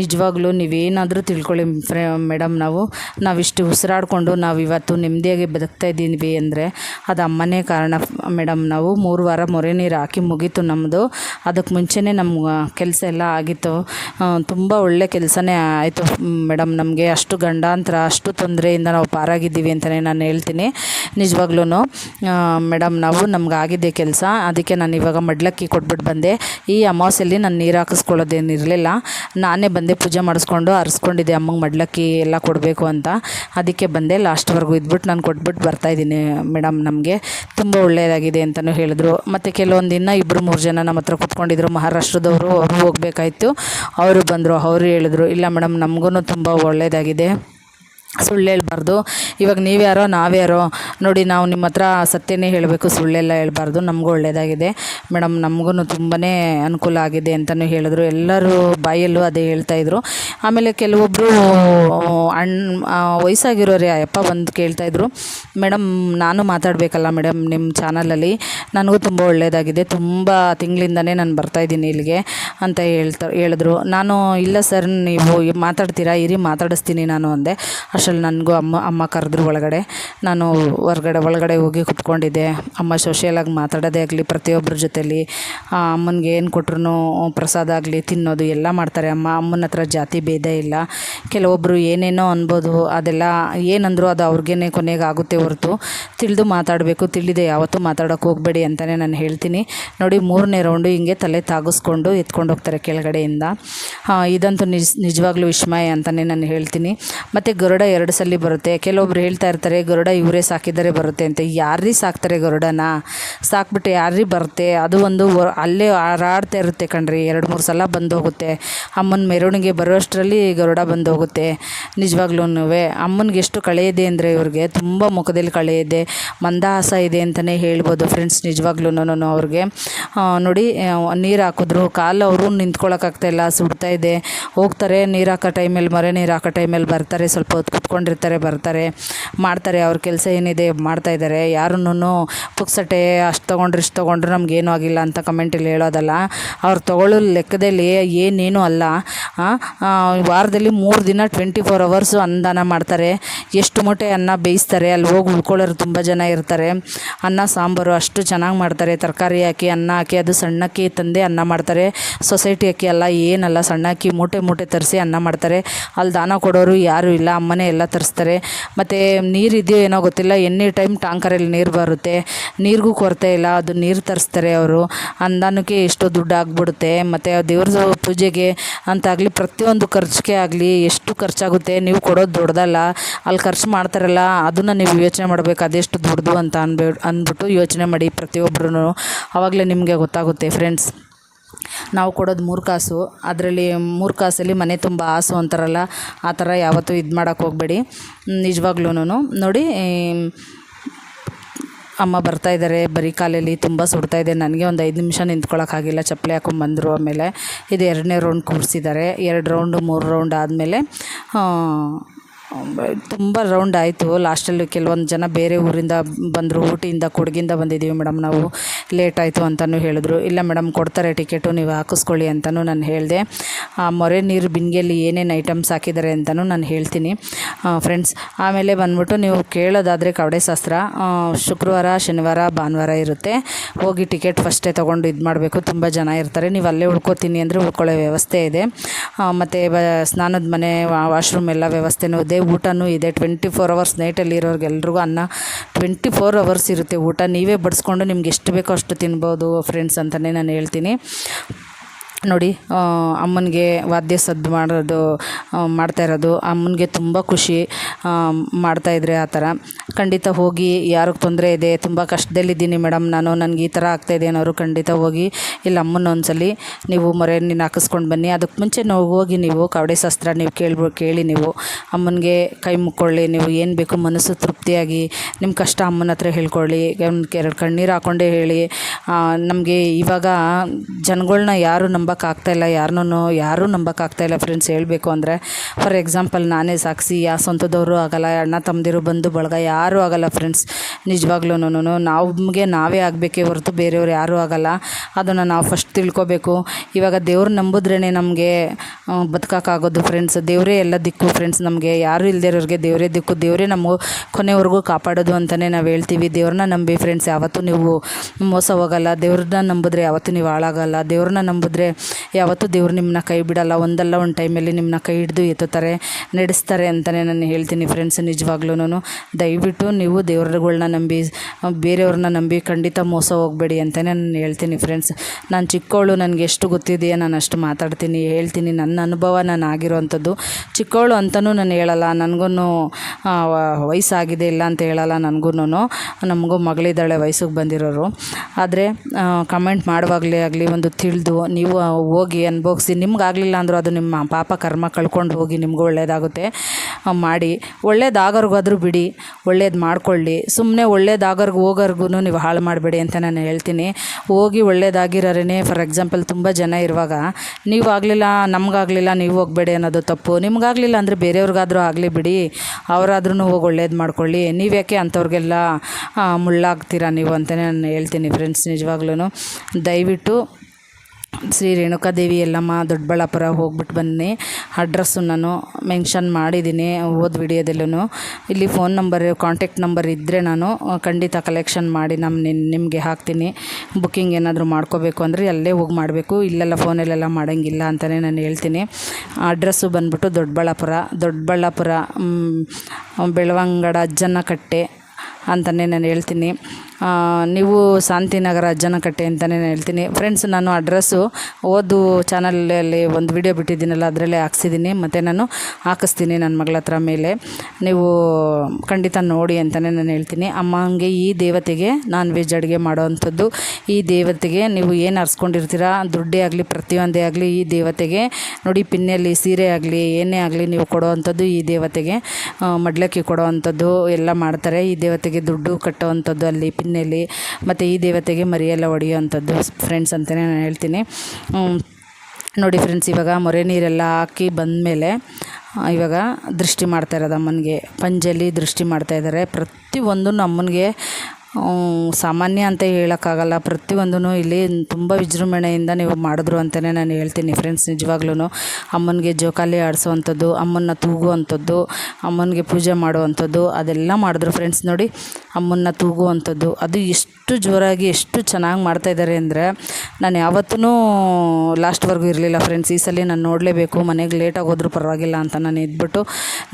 ನಿಜವಾಗ್ಲೂ ನೀವೇನಾದರೂ ತಿಳ್ಕೊಳ್ಳಿ ಫ್ರೆ, ಮೇಡಮ್ ನಾವು. ನಾವಿಷ್ಟು ಉಸಿರಾಡಿಕೊಂಡು ನಾವು ಇವತ್ತು ನೆಮ್ಮದಿಯಾಗಿ ಬದುಕ್ತಾ ಇದ್ದೀವಿ ಅಂದರೆ ಅದು ಅಮ್ಮನೇ ಕಾರಣ ಮೇಡಮ್ ನಾವು. ಮೂರು ವಾರ ಮೊರೆ ನೀರು ಹಾಕಿ ಮುಗೀತು ನಮ್ಮದು ಅದಕ್ಕೆ ಮುಂಚೆನೇ ನಮ್ಮ ಕೆಲಸ ಎಲ್ಲ ಆಗಿತ್ತು. ತುಂಬ ಒಳ್ಳೆ ಕೆಲಸನೇ ಆಯಿತು ಮೇಡಮ್. ನಮಗೆ ಅಷ್ಟು ಗಂಡಾಂತರ ಅಷ್ಟು ತೊಂದರೆಯಿಂದ ನಾವು ಪಾರಾಗಿದ್ದೀವಿ ಅಂತಲೇ ನಾನು ಹೇಳ್ತೀನಿ. ನಿಜವಾಗ್ಲೂ ಮೇಡಮ್ ನಾವು ನಮ್ಗೆ ಆಗಿದ್ದೆ ಕೆಲಸ. ಅದಕ್ಕೆ ನಾನು ಇವಾಗ ಮಡ್ಲಕ್ಕಿ ಕೊಟ್ಬಿಟ್ಟು ಬಂದೆ. ಈ ಅಮಾವಾಸ್ಯಲ್ಲಿ ನಾನು ನೀರು ಹಾಕಿಸ್ಕೊಳ್ಳೋದೇನಿರಲಿಲ್ಲ ನಾನೇ ಬಂದೆ ಪೂಜೆ ಮಾಡಿಸ್ಕೊಂಡು, ಅರಿಸ್ಕೊಂಡಿದ್ದೆ ಅಮ್ಮಂಗೆ ಮಡ್ಲಕ್ಕಿ ಎಲ್ಲ ಕೊಡಬೇಕು ಅಂತ. ಅದಕ್ಕೆ ಬಂದೆ, ಲಾಸ್ಟ್ವರೆಗೂ ಇದ್ಬಿಟ್ಟು ನಾನು ಕೊಟ್ಬಿಟ್ಟು ಬರ್ತಾಯಿದ್ದೀನಿ ಮೇಡಮ್ ನಮಗೆ. ತುಂಬ ಒಳ್ಳೆಯದಾಗಿದೆ ಅಂತಲೂ ಹೇಳಿದ್ರು. ಮತ್ತು ಕೆಲವೊಂದು ದಿನ ಇಬ್ಬರು ಮೂರು ಜನ ನಮ್ಮ ಹತ್ರ ಕೂತ್ಕೊಂಡಿದ್ರು. ಮಹಾರಾಷ್ಟ್ರದವರು, ಅವರು ಹೋಗಬೇಕಾಯ್ತು. ಅವರು ಬಂದರು, ಅವರು ಹೇಳಿದ್ರು, ಇಲ್ಲ ಮೇಡಮ್ ನಮಗೂ ತುಂಬ ಒಳ್ಳೆಯದಾಗಿದೆ. ಸುಳ್ಳು ಹೇಳ್ಬಾರ್ದು ಇವಾಗ ನೀವ್ಯಾರೋ, ನಾವ್ಯಾರೋ, ನೋಡಿ ನಾವು ನಿಮ್ಮ ಹತ್ರ ಸತ್ಯನೇ ಹೇಳಬೇಕು, ಸುಳ್ಳೆಲ್ಲ ಹೇಳ್ಬಾರ್ದು, ನಮಗೂ ಒಳ್ಳೆಯದಾಗಿದೆ ಮೇಡಮ್ ನಮಗೂ ತುಂಬಾ ಅನುಕೂಲ ಆಗಿದೆ ಅಂತಲೂ ಹೇಳಿದ್ರು. ಎಲ್ಲರೂ ಬಾಯಲ್ಲೂ ಅದೇ ಹೇಳ್ತಾಯಿದ್ರು ಆಮೇಲೆ ಕೆಲವೊಬ್ಬರು ಅಣ್ಣ ವಯಸ್ಸಾಗಿರೋರೇ ಅಪ್ಪ ಬಂದು ಕೇಳ್ತಾಯಿದ್ರು ಮೇಡಮ್ ನಾನು ಮಾತಾಡಬೇಕಲ್ಲ ಮೇಡಮ್ ನಿಮ್ಮ ಚಾನಲಲ್ಲಿ. ನನಗೂ ತುಂಬ ಒಳ್ಳೆಯದಾಗಿದೆ ತುಂಬ ತಿಂಗಳಿಂದನೇ ನಾನು ಬರ್ತಾಯಿದ್ದೀನಿ ಇಲ್ಲಿಗೆ ಅಂತ ಹೇಳ್ತಾ, ಹೇಳಿದ್ರು. ನಾನು, ಇಲ್ಲ ಸರ್, ನೀವು ಮಾತಾಡ್ತೀರಾ? ಇರಿ, ಮಾತಾಡಿಸ್ತೀನಿ ನಾನು ಅಂದೆ. ಅಷ್ಟರಲ್ಲಿ ನನಗೂ ಅಮ್ಮ ಅಮ್ಮ ಕರೆದ್ರು ಒಳಗಡೆ. ನಾನು ಹೊರ್ಗಡೆ, ಒಳಗಡೆ ಹೋಗಿ ಕುತ್ಕೊಂಡಿದ್ದೆ. ಅಮ್ಮ ಸೋಷಿಯಲಾಗಿ ಮಾತಾಡೋದೇ ಆಗಲಿ ಪ್ರತಿಯೊಬ್ಬರ ಜೊತೆಯಲ್ಲಿ ಅಮ್ಮನಿಗೆ ಏನು ಕೊಟ್ರು ಪ್ರಸಾದ ಆಗಲಿ, ತಿನ್ನೋದು ಎಲ್ಲ ಮಾಡ್ತಾರೆ. ಅಮ್ಮ, ಅಮ್ಮನ ಹತ್ರ ಜಾತಿ ಭೇದ ಇಲ್ಲ. ಕೆಲವೊಬ್ಬರು ಏನೇನೋ ಅನ್ಬೋದು, ಅದೆಲ್ಲ ಏನಂದರೂ ಅದು ಅವ್ರಿಗೇ ಕೊನೆಗೆ ಆಗುತ್ತೆ ಹೊರತು. ತಿಳಿದು ಮಾತಾಡಬೇಕು ತಿಳಿದೆ ಯಾವತ್ತೂ ಮಾತಾಡೋಕೆ ಹೋಗಬೇಡಿ ಅಂತಲೇ ನಾನು ಹೇಳ್ತೀನಿ. ನೋಡಿ, ಮೂರನೇ ರೌಂಡು ಹಿಂಗೆ ತಲೆ ತಾಗಿಸ್ಕೊಂಡು ಎತ್ಕೊಂಡು ಹೋಗ್ತಾರೆ ಕೆಳಗಡೆಯಿಂದ. ಇದಂತೂ ನಿಜ, ನಿಜವಾಗ್ಲೂ ವಿಸ್ಮಯ ಅಂತಲೇ ನಾನು ಹೇಳ್ತೀನಿ. ಮತ್ತು ಗರುಡ ಎರಡು ಸಲ ಬರುತ್ತೆ. ಕೆಲವೊಬ್ರು ಹೇಳ್ತಾ ಇರ್ತಾರೆ, ಗರುಡ ಇವರೇ ಸಾಕಿದರೆ ಬರುತ್ತೆ ಅಂತ. ಯಾರೀ ಸಾಕ್ತಾರೆ ಗರುಡನ? ಸಾಕ್ಬಿಟ್ಟು ಯಾರೀ ಬರುತ್ತೆ? ಅದು ಒಂದು ಅಲ್ಲೇ ಹಾರಾಡ್ತಾ ಇರುತ್ತೆ ಕಣ್ರಿ. ಎರಡು, ಮೂರು ಸಲ ಬಂದು ಹೋಗುತ್ತೆ ಅಮ್ಮನ ಮೆರವಣಿಗೆ ಬರೋಷ್ಟರಲ್ಲಿ ಗರುಡ ಬಂದು ಹೋಗುತ್ತೆ ನಿಜವಾಗ್ಲೂ ಅಮ್ಮನಿಗೆ ಎಷ್ಟು ಕಳೆ ಇದೆ ಅಂದರೆ ಇವ್ರಿಗೆ ತುಂಬ ಮುಖದಲ್ಲಿ ಕಳೆ ಇದೆ. ಮಂದಹಾಸ ಇದೆ ಅಂತಲೇ ಹೇಳ್ಬೋದು ಫ್ರೆಂಡ್ಸ್ ನಿಜವಾಗ್ಲೂ ಅವ್ರಿಗೆ. ನೋಡಿ ನೀರು ಹಾಕಿದ್ರು. ಕಾಲು ಅವರು ನಿಂತ್ಕೊಳ್ಳೋಕ್ಕಾಗ್ತಾಯಿಲ್ಲ ಸುಡ್ತಾ ಇದೆ. ಹೋಗ್ತಾರೆ, ನೀರು ಹಾಕೋ ಟೈಮಲ್ಲಿ ಮರೆ ನೀರು ಹಾಕೋ ಟೈಮಲ್ಲಿ ಬರ್ತಾರೆ. ಸ್ವಲ್ಪ ಹೊತ್ತು ಕುತ್ಕೊಂಡಿರ್ತಾರೆ ಬರ್ತಾರೆ, ಮಾಡ್ತಾರೆ, ಅವ್ರ ಕೆಲಸ ಏನಿದೆ ಮಾಡ್ತಾಯಿದ್ದಾರೆ ಯಾರನ್ನೂ ಪುಕ್ಸಟೆ ಅಷ್ಟು ತೊಗೊಂಡ್ರೆ ಇಷ್ಟು ತೊಗೊಂಡ್ರೆ ನಮಗೇನೂ ಆಗಿಲ್ಲ ಅಂತ ಕಮೆಂಟಲ್ಲಿ ಹೇಳೋದಲ್ಲ. ಅವ್ರು ತೊಗೊಳ್ಳೋ ಲೆಕ್ಕದಲ್ಲಿ ಏನೇನೂ ಅಲ್ಲ. ವಾರದಲ್ಲಿ ಮೂರು ದಿನ ಟ್ವೆಂಟಿ ಫೋರ್ ಅವರ್ಸು ಅನ್ನದಾನ ಮಾಡ್ತಾರೆ. ಎಷ್ಟು ಮೂಟೆ ಅನ್ನ ಬೇಯಿಸ್ತಾರೆ, ಅಲ್ಲಿ ಹೋಗಿ ಉಳ್ಕೊಳ್ಳೋರು ತುಂಬ ಜನ ಇರ್ತಾರೆ. ಅನ್ನ, ಸಾಂಬಾರು ಅಷ್ಟು ಚೆನ್ನಾಗಿ ಮಾಡ್ತಾರೆ. ತರಕಾರಿ ಹಾಕಿ, ಅನ್ನ ಹಾಕಿ, ಅದು ಸಣ್ಣಕ್ಕಿ ತಂದೆ ಅನ್ನ ಮಾಡ್ತಾರೆ. ಸೊಸೈಟಿ ಅಕ್ಕಿ ಅಲ್ಲ, ಏನಲ್ಲ ಸಣ್ಣ ಅಕ್ಕಿ ಮೂಟೆ ಮೂಟೆ ತರಿಸಿ ಅನ್ನ ಮಾಡ್ತಾರೆ. ಅಲ್ಲಿ ದಾನ ಕೊಡೋರು ಯಾರೂ ಇಲ್ಲ. ಅಮ್ಮನೇ ಎಲ್ಲ ತರಿಸ್ತಾರೆ. ಮತ್ತು ನೀರಿದೆಯೋ ಏನೋ ಗೊತ್ತಿಲ್ಲ ಎನಿ ಟೈಮ್ ಟ್ಯಾಂಕರಲ್ಲಿ ನೀರು ಬರುತ್ತೆ. ನೀರಿಗೂ ಕೊರತೆ ಇಲ್ಲ, ಅದು ನೀರು ತರಿಸ್ತಾರೆ ಅವರು. ಅನ್ನದಾನಕ್ಕೆ ಎಷ್ಟೋ ದುಡ್ಡು ಆಗ್ಬಿಡುತ್ತೆ. ಮತ್ತು ದೇವ್ರ ಪೂಜೆಗೆ ಅಂತಾಗಲಿ ಪ್ರತಿಯೊಂದು ಖರ್ಚಿಗೆ ಆಗಲಿ ಎಷ್ಟು ಖರ್ಚಾಗುತ್ತೆ, ನೀವು ಕೊಡೋದು ದೊಡ್ಡದಲ್ಲ. ಅಲ್ಲಿ ಖರ್ಚು ಮಾಡ್ತಾರಲ್ಲ, ಅದನ್ನು ನೀವು ಯೋಚನೆ ಮಾಡಬೇಕು. ಅದೆಷ್ಟು ದೊಡ್ಡದು ಅಂತ ಅನ್ಬೇ ಅಂದ್ಬಿಟ್ಟು ಯೋಚನೆ ಮಾಡಿ ಪ್ರತಿಯೊಬ್ಬರೂ ಆವಾಗಲೇ ನಿಮಗೆ ಗೊತ್ತಾಗುತ್ತೆ ಫ್ರೆಂಡ್ಸ್ ನಾವು ಕೊಡೋದು ಮೂರು ಕಾಸು. ಅದರಲ್ಲಿ ಮೂರು ಕಾಸಲ್ಲಿ ಮನೆ ತುಂಬ ಆಸು ಅಂತಾರಲ್ಲ, ಆ ಥರ ಯಾವತ್ತೂ ಇದು ಮಾಡೋಕ್ಕೆ ಹೋಗಬೇಡಿ. ನಿಜವಾಗ್ಲೂ ನೋಡಿ ಅಮ್ಮ ಬರ್ತಾ ಇದ್ದಾರೆ ಬರೀ ಕಾಲಲ್ಲಿ ತುಂಬ ಸುಡ್ತಾ ಇದೆ. ನನಗೆ ಒಂದು ಐದು ನಿಮಿಷ ನಿಂತ್ಕೊಳ್ಳೋಕ್ಕಾಗಿಲ್ಲ ಚಪ್ಪಲಿ ಹಾಕೊಂಡ್ಬಂದರು ಆಮೇಲೆ. ಇದು ಎರಡನೇ ರೌಂಡ್ ಕೂರಿಸಿದ್ದಾರೆ. ಎರಡು ರೌಂಡು ಮೂರು ರೌಂಡ್ ಆದಮೇಲೆ ತುಂಬ ರೌಂಡ್ ಆಯಿತು. ಲಾಸ್ಟಲ್ಲಿ ಕೆಲವೊಂದು ಜನ ಬೇರೆ ಊರಿಂದ ಬಂದರು, ಊಟಿಯಿಂದ ಕೊಡಗಿಂದ ಬಂದಿದ್ದೀವಿ ಮೇಡಮ್ ನಾವು ಲೇಟ್ ಆಯಿತು ಅಂತಲೂ ಹೇಳಿದ್ರು. ಇಲ್ಲ ಮೇಡಮ್ ಕೊಡ್ತಾರೆ ಟಿಕೆಟು ನೀವು ಹಾಕಿಸ್ಕೊಳ್ಳಿ ಅಂತಲೂ ನಾನು ಹೇಳಿದೆ. ಆ, ಮೊರೆ ನೀರು ಬಿಂದಿಗೆಯಲ್ಲಿ ಏನೇನು ಐಟಮ್ಸ್ ಹಾಕಿದ್ದಾರೆ ಅಂತಲೂ ನಾನು ಹೇಳ್ತೀನಿ. ಫ್ರೆಂಡ್ಸ್ ಆಮೇಲೆ ಬಂದ್ಬಿಟ್ಟು ನೀವು ಕೇಳೋದಾದರೆ ಕವಡೆ ಶಾಸ್ತ್ರ. ಶುಕ್ರವಾರ, ಶನಿವಾರ, ಭಾನುವಾರ ಇರುತ್ತೆ. ಹೋಗಿ ಟಿಕೆಟ್ ಫಸ್ಟೇ ತೊಗೊಂಡು ಇದು ಮಾಡಬೇಕು. ತುಂಬ ಜನ ಇರ್ತಾರೆ. ನೀವು ಅಲ್ಲೇ ಉಳ್ಕೋತೀನಿ ಅಂದರೆ ಉಳ್ಕೊಳ್ಳೋ ವ್ಯವಸ್ಥೆ ಇದೆ. ಮತ್ತು ಸ್ನಾನದ ಮನೆ ವಾಶ್ರೂಮ್ ಎಲ್ಲ ವ್ಯವಸ್ಥೆನೂ ಇದೆ. ಊಟನೂ ಇದೆ. ಟ್ವೆಂಟಿ ಫೋರ್ ಅವರ್ಸ್ ನೈಟಲ್ಲಿ ಇರೋರ್ಗೆಲ್ರಿಗೂ ಅನ್ನ ಟ್ವೆಂಟಿ ಫೋರ್ ಅವರ್ಸ್ ಇರುತ್ತೆ ಊಟ. ನೀವೇ ಬಡಿಸ್ಕೊಂಡು ನಿಮ್ಗೆ ಎಷ್ಟು ಬೇಕೋ ಅಷ್ಟು ತಿನ್ಬೋದು ಫ್ರೆಂಡ್ಸ್ ಅಂತಲೇ ನಾನು ಹೇಳ್ತೀನಿ. ನೋಡಿ ಅಮ್ಮನಿಗೆ ವಾದ್ಯ ಸದ್ದು ಮಾಡೋದು ಮಾಡ್ತಾ ಇರೋದು, ಅಮ್ಮನಿಗೆ ತುಂಬ ಖುಷಿ ಮಾಡ್ತಾಯಿದ್ರೆ ಆ ಥರ. ಖಂಡಿತ ಹೋಗಿ ಯಾರಿಗೆ ತೊಂದರೆ ಇದೆ, ತುಂಬ ಕಷ್ಟದಲ್ಲಿದ್ದೀನಿ ಮೇಡಮ್, ನಾನು ನನಗೆ ಈ ಥರ ಆಗ್ತಾಯಿದೆ ಅನ್ನೋರು ಖಂಡಿತ ಹೋಗಿ, ಇಲ್ಲಿ ಅಮ್ಮನ ಒಂದ್ಸಲ ನೀವು ಮೊರೆ ನೀನು ಹಾಕಿಸ್ಕೊಂಡು ಬನ್ನಿ. ಅದಕ್ಕೆ ಮುಂಚೆ ನಾವು ಹೋಗಿ ನೀವು ಕವಡೆ ಶಾಸ್ತ್ರ ನೀವು ಕೇಳ್ಬೋ, ಕೇಳಿ ನೀವು. ಅಮ್ಮನಿಗೆ ಕೈ ಮುಕ್ಕೊಳ್ಳಿ, ನೀವು ಏನು ಬೇಕು ಮನಸ್ಸು ತೃಪ್ತಿಯಾಗಿ ನಿಮ್ಮ ಕಷ್ಟ ಅಮ್ಮನ ಹತ್ರ ಹೇಳ್ಕೊಳ್ಳಿ ಎರಡು ಕಣ್ಣೀರು ಹಾಕ್ಕೊಂಡೇ ಹೇಳಿ. ನಮಗೆ ಇವಾಗ ಜನಗಳ್ನ ಯಾರೂ ನಂಬೋಕ್ಕಾಗ್ತಾಯಿಲ್ಲ, ಯಾರನ್ನೂ, ಯಾರೂ ನಂಬೋಕ್ಕಾಗ್ತಾಯಿಲ್ಲ ಫ್ರೆಂಡ್ಸ್ ಹೇಳಬೇಕು ಅಂದರೆ ಫಾರ್ ಎಕ್ಸಾಂಪಲ್ ನಾನೇ ಸಾಕ್ಷಿ ಯಾ ಸ್ವಂತದವರು ಆಗಲ್ಲ, ಅಣ್ಣ ತಮ್ಮದಿರು ಬಂದು ಬಳಗ, ಯಾರೂ ಆಗಲ್ಲ ಫ್ರೆಂಡ್ಸ್ ನಿಜವಾಗ್ಲೂ ನಮಗೆ ನಾವೇ ಆಗಬೇಕೇ ಹೊರತು ಬೇರೆಯವ್ರು ಯಾರೂ ಆಗಲ್ಲ. ಅದನ್ನು ನಾವು ಫಸ್ಟ್ ತಿಳ್ಕೊಬೇಕು. ಇವಾಗ ದೇವ್ರು ನಂಬಿದ್ರೇ ನಮಗೆ ಬದುಕೋಕ್ಕಾಗೋದು ಫ್ರೆಂಡ್ಸ್ ದೇವರೇ ಎಲ್ಲ ದಿಕ್ಕು ಫ್ರೆಂಡ್ಸ್ ನಮಗೆ. ಯಾರೂ ಇಲ್ಲದೇ ಇರೋರಿಗೆ ದೇವರೇ ದಿಕ್ಕು. ದೇವರೇ ನಮ್ಮ ಕೊನೆವರೆಗೂ ಕಾಪಾಡೋದು ಅಂತಲೇ ನಾವು ಹೇಳ್ತೀವಿ. ದೇವ್ರನ್ನ ನಂಬಿ ಫ್ರೆಂಡ್ಸ್ ಯಾವತ್ತೂ ನೀವು ಮೋಸ ಹೋಗಲ್ಲ. ದೇವ್ರನ್ನ ನಂಬಿದ್ರೆ ಯಾವತ್ತೂ ನೀವು ಹಾಳಾಗಲ್ಲ. ದೇವ್ರನ್ನ ನಂಬಿದ್ರೆ ಯಾವತ್ತೂ ದೇವ್ರು ನಿಮ್ಮನ್ನ ಕೈ ಬಿಡಲ್ಲ. ಒಂದಲ್ಲ ಒಂದು ಟೈಮಲ್ಲಿ ನಿಮ್ಮನ್ನ ಕೈ ಹಿಡಿದು ಎತ್ತುತ್ತಾರೆ, ನಡೆಸ್ತಾರೆ ಅಂತಲೇ ನಾನು ಹೇಳ್ತೀನಿ ಫ್ರೆಂಡ್ಸ್ ನಿಜವಾಗ್ಲೂ ದಯವಿಟ್ಟು ನೀವು ದೇವ್ರುಗಳ್ನ ನಂಬಿ ಬೇರೆಯವ್ರನ್ನ ನಂಬಿ ಖಂಡಿತ ಮೋಸ ಹೋಗಬೇಡಿ ಅಂತಲೇ ನಾನು ಹೇಳ್ತೀನಿ ಫ್ರೆಂಡ್ಸ್ ನಾನು ಚಿಕ್ಕವಳು ನನಗೆ ಎಷ್ಟು ಗೊತ್ತಿದೆಯೋ ನಾನು ಅಷ್ಟು ಮಾತಾಡ್ತೀನಿ, ಹೇಳ್ತೀನಿ. ನನ್ನ ಅನುಭವ ನಾನು ಆಗಿರೋವಂಥದ್ದು ಚಿಕ್ಕವಳು ಅಂತಲೂ ನಾನು ಹೇಳಲ್ಲ. ನನಗೂ ವಯಸ್ಸಾಗಿದೆ ಇಲ್ಲ ಅಂತ ಹೇಳಲ್ಲ ನನಗೂ ನಮಗೂ ಮಗಳಿದ್ದಾಳೆ, ವಯಸ್ಸಿಗೆ ಬಂದಿರೋರು. ಆದರೆ ಕಮೆಂಟ್ ಮಾಡುವಾಗಲೇ ಆಗಲಿ, ಒಂದು ತಿಳಿದು, ನೀವು ಹೋಗಿ ಅನುಭವಿಸಿ, ನಿಮ್ಗಾಗಲಿಲ್ಲ ಅಂದರೂ ಅದು ನಿಮ್ಮ ಪಾಪ ಕರ್ಮ ಕಳ್ಕೊಂಡು ಹೋಗಿ ನಿಮಗೂ ಒಳ್ಳೆಯದಾಗುತ್ತೆ ಮಾಡಿ. ಒಳ್ಳೇದಾಗೋರ್ಗಾದ್ರೂ ಬಿಡಿ. ಒಳ್ಳೇದು ಮಾಡ್ಕೊಳ್ಳಿ. ಸುಮ್ಮನೆ ಒಳ್ಳೇದಾಗೋರ್ಗು ಹೋಗೋರ್ಗು ನೀವು ಹಾಳು ಮಾಡಬೇಡಿ ಅಂತ ನಾನು ಹೇಳ್ತೀನಿ. ಹೋಗಿ ಒಳ್ಳೇದಾಗಿರೋರೇ ಫಾರ್ ಎಕ್ಸಾಂಪಲ್, ತುಂಬ ಜನ ಇರುವಾಗ ನೀವು ಆಗಲಿಲ್ಲ ನಮಗಾಗಲಿಲ್ಲ, ನೀವು ಹೋಗಬೇಡಿ ಅನ್ನೋದು ತಪ್ಪು. ನಿಮಗಾಗಲಿಲ್ಲ ಅಂದರೆ ಬೇರೆಯವ್ರಿಗಾದರೂ ಆಗಲಿ ಬಿಡಿ. ಅವರಾದ್ರೂ ಹೋಗಿ ಒಳ್ಳೇದು ಮಾಡ್ಕೊಳ್ಳಿ. ನೀವ್ಯಾಕೆ ಅಂಥವ್ರಿಗೆಲ್ಲ ಮುಳ್ಳಾಗ್ತೀರಾ ನೀವು ಅಂತಲೇ ನಾನು ಹೇಳ್ತೀನಿ ಫ್ರೆಂಡ್ಸ್ ನಿಜವಾಗ್ಲೂ ದಯವಿಟ್ಟು ಶ್ರೀ ರೇಣುಕಾದೇವಿ ಯಲ್ಲಮ್ಮ ದೊಡ್ಡಬಳ್ಳಾಪುರ ಹೋಗ್ಬಿಟ್ಟು ಬನ್ನಿ. ಅಡ್ರೆಸ್ಸು ನಾನು ಮೆನ್ಷನ್ ಮಾಡಿದ್ದೀನಿ ಹೋದ ವಿಡಿಯೋದಲ್ಲೂ ಇಲ್ಲಿ ಫೋನ್ ನಂಬರ್ ಕಾಂಟ್ಯಾಕ್ಟ್ ನಂಬರ್ ಇದ್ದರೆ ನಾನು ಖಂಡಿತ ಕಲೆಕ್ಷನ್ ಮಾಡಿ ನಮ್ಮ ನಿಮಗೆ ಹಾಕ್ತೀನಿ. ಬುಕ್ಕಿಂಗ್ ಏನಾದರೂ ಮಾಡ್ಕೋಬೇಕು ಅಂದರೆ ಅಲ್ಲೇ ಹೋಗಿ ಮಾಡಬೇಕು. ಇಲ್ಲೆಲ್ಲ ಫೋನಲ್ಲೆಲ್ಲ ಮಾಡೋಂಗಿಲ್ಲ ಅಂತಲೇ ನಾನು ಹೇಳ್ತೀನಿ. ಅಡ್ರೆಸ್ಸು ಬಂದ್ಬಿಟ್ಟು ದೊಡ್ಡಬಳ್ಳಾಪುರ. ದೊಡ್ಡಬಳ್ಳಾಪುರ ಬೆಳವಂಗಡ ಅಜ್ಜನ ಕಟ್ಟೆ ಅಂತಲೇ ನಾನು ಹೇಳ್ತೀನಿ. ನೀವು ಶಾಂತಿನಗರ ಅಜ್ಜನಕಟ್ಟೆ ಅಂತಲೇ ಹೇಳ್ತೀನಿ. ಫ್ರೆಂಡ್ಸ್ ನಾನು ಅಡ್ರೆಸ್ಸು ಓದು ಚಾನಲಲ್ಲಿ ಒಂದು ವಿಡಿಯೋ ಬಿಟ್ಟಿದ್ದೀನಲ್ಲ, ಅದರಲ್ಲೇ ಹಾಕ್ಸಿದ್ದೀನಿ. ಮತ್ತು ನಾನು ಹಾಕಿಸ್ತೀನಿ ನನ್ನ ಮಗಳ ಹತ್ರ ಮೇಲೆ. ನೀವು ಖಂಡಿತ ನೋಡಿ ಅಂತಲೇ ನಾನು ಹೇಳ್ತೀನಿ. ಅಮ್ಮಂಗೆ ಈ ದೇವತೆಗೆ ನಾನ್ ವೆಜ್ ಅಡುಗೆ ಮಾಡೋವಂಥದ್ದು ಈ ದೇವತೆಗೆ ನೀವು ಏನು ಅರ್ಸ್ಕೊಂಡಿರ್ತೀರ? ದುಡ್ಡೇ ಆಗಲಿ, ಪ್ರತಿಯೊಂದೇ ಆಗಲಿ, ಈ ದೇವತೆಗೆ ನೋಡಿ ಪಿನ್ನೆಯಲ್ಲಿ ಸೀರೆ ಆಗಲಿ, ಏನೇ ಆಗಲಿ ನೀವು ಕೊಡೋವಂಥದ್ದು ಈ ದೇವತೆಗೆ ಮಡ್ಲಕ್ಕಿ ಕೊಡೋವಂಥದ್ದು ಎಲ್ಲ ಮಾಡ್ತಾರೆ. ಈ ದೇವತೆಗೆ ದುಡ್ಡು ಕಟ್ಟುವಂಥದ್ದು ಅಲ್ಲಿ ಪಿನ್ನೆಲಿ ಮತ್ತು ಈ ದೇವತೆಗೆ ಮರಿಯೆಲ್ಲ ಹೊಡೆಯುವಂಥದ್ದು ಫ್ರೆಂಡ್ಸ್ ಅಂತಲೇ ನಾನು ಹೇಳ್ತೀನಿ. ನೋಡಿ ಫ್ರೆಂಡ್ಸ್ ಇವಾಗ ಮೊರೆ ನೀರೆಲ್ಲ ಹಾಕಿ ಬಂದಮೇಲೆ ಇವಾಗ ದೃಷ್ಟಿ ಮಾಡ್ತಾ ಇರೋದು ಅಮ್ಮನಿಗೆ. ಪಂಜಲಿ ದೃಷ್ಟಿ ಮಾಡ್ತಾ ಇದ್ದಾರೆ. ಪ್ರತಿಯೊಂದು ಅಮ್ಮನಿಗೆ ಸಾಮಾನ್ಯ ಅಂತ ಹೇಳೋಕ್ಕಾಗಲ್ಲ. ಪ್ರತಿಯೊಂದೂ ಇಲ್ಲಿ ತುಂಬ ವಿಜೃಂಭಣೆಯಿಂದ ನೀವು ಮಾಡಿದ್ರು ಅಂತಲೇ ನಾನು ಹೇಳ್ತೀನಿ ಫ್ರೆಂಡ್ಸ್ ನಿಜವಾಗ್ಲೂ ಅಮ್ಮನಿಗೆ ಜೋಕಾಲಿ ಆಡಿಸೋವಂಥದ್ದು, ಅಮ್ಮನ್ನ ತೂಗುವಂಥದ್ದು, ಅಮ್ಮನಿಗೆ ಪೂಜೆ ಮಾಡುವಂಥದ್ದು, ಅದೆಲ್ಲ ಮಾಡಿದ್ರು ಫ್ರೆಂಡ್ಸ್ ನೋಡಿ, ಅಮ್ಮನ್ನ ತೂಗುವಂಥದ್ದು, ಅದು ಎಷ್ಟು ಜೋರಾಗಿ ಎಷ್ಟು ಚೆನ್ನಾಗಿ ಮಾಡ್ತಾಯಿದ್ದಾರೆ ಅಂದರೆ ನಾನು ಯಾವತ್ತೂ ಲಾಸ್ಟ್ವರೆಗೂ ಇರಲಿಲ್ಲ ಫ್ರೆಂಡ್ಸ್ ಈ ಸಲ ನಾನು ನೋಡಲೇಬೇಕು, ಮನೆಗೆ ಲೇಟಾಗಿ ಹೋದರೂ ಪರವಾಗಿಲ್ಲ ಅಂತ ನಾನು ಇದ್ಬಿಟ್ಟು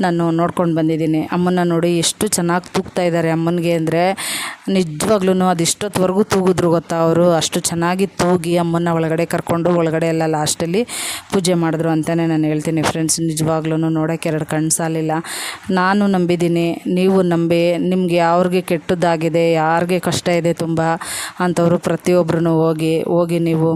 ನಾನು ನೋಡ್ಕೊಂಡು ಬಂದಿದ್ದೀನಿ. ಅಮ್ಮನ್ನ ನೋಡಿ ಎಷ್ಟು ಚೆನ್ನಾಗಿ ತೂಗ್ತಾ ಇದ್ದಾರೆ ಅಮ್ಮನಿಗೆ ಅಂದರೆ ನಿಜವಾಗ್ಲೂ ಅದು ಇಷ್ಟೊತ್ತವರೆಗೂ ತೂಗಿದ್ರು ಗೊತ್ತಾ ಅವರು? ಅಷ್ಟು ಚೆನ್ನಾಗಿ ತೂಗಿ ಅಮ್ಮನ ಒಳಗಡೆ ಕರ್ಕೊಂಡು ಒಳಗಡೆ ಎಲ್ಲ ಲಾಸ್ಟಲ್ಲಿ ಪೂಜೆ ಮಾಡಿದ್ರು ಅಂತಲೇ ನಾನು ಹೇಳ್ತೀನಿ ಫ್ರೆಂಡ್ಸ್. ನಿಜವಾಗ್ಲೂ ನೋಡೋಕೆ ಎರಡು ಕಣ್ಣು ಸಾಲಿಲ್ಲ ನಾನು ನಂಬಿದ್ದೀನಿ. ನೀವು ನಂಬಿ. ನಿಮ್ಗೆ ಯಾವ್ರಿಗೆ ಕೆಟ್ಟದ್ದಾಗಿದೆ, ಯಾರಿಗೆ ಕಷ್ಟ ಇದೆ ತುಂಬ ಅಂಥವ್ರು ಪ್ರತಿಯೊಬ್ಬರೂ ಹೋಗಿ ಹೋಗಿ ನೀವು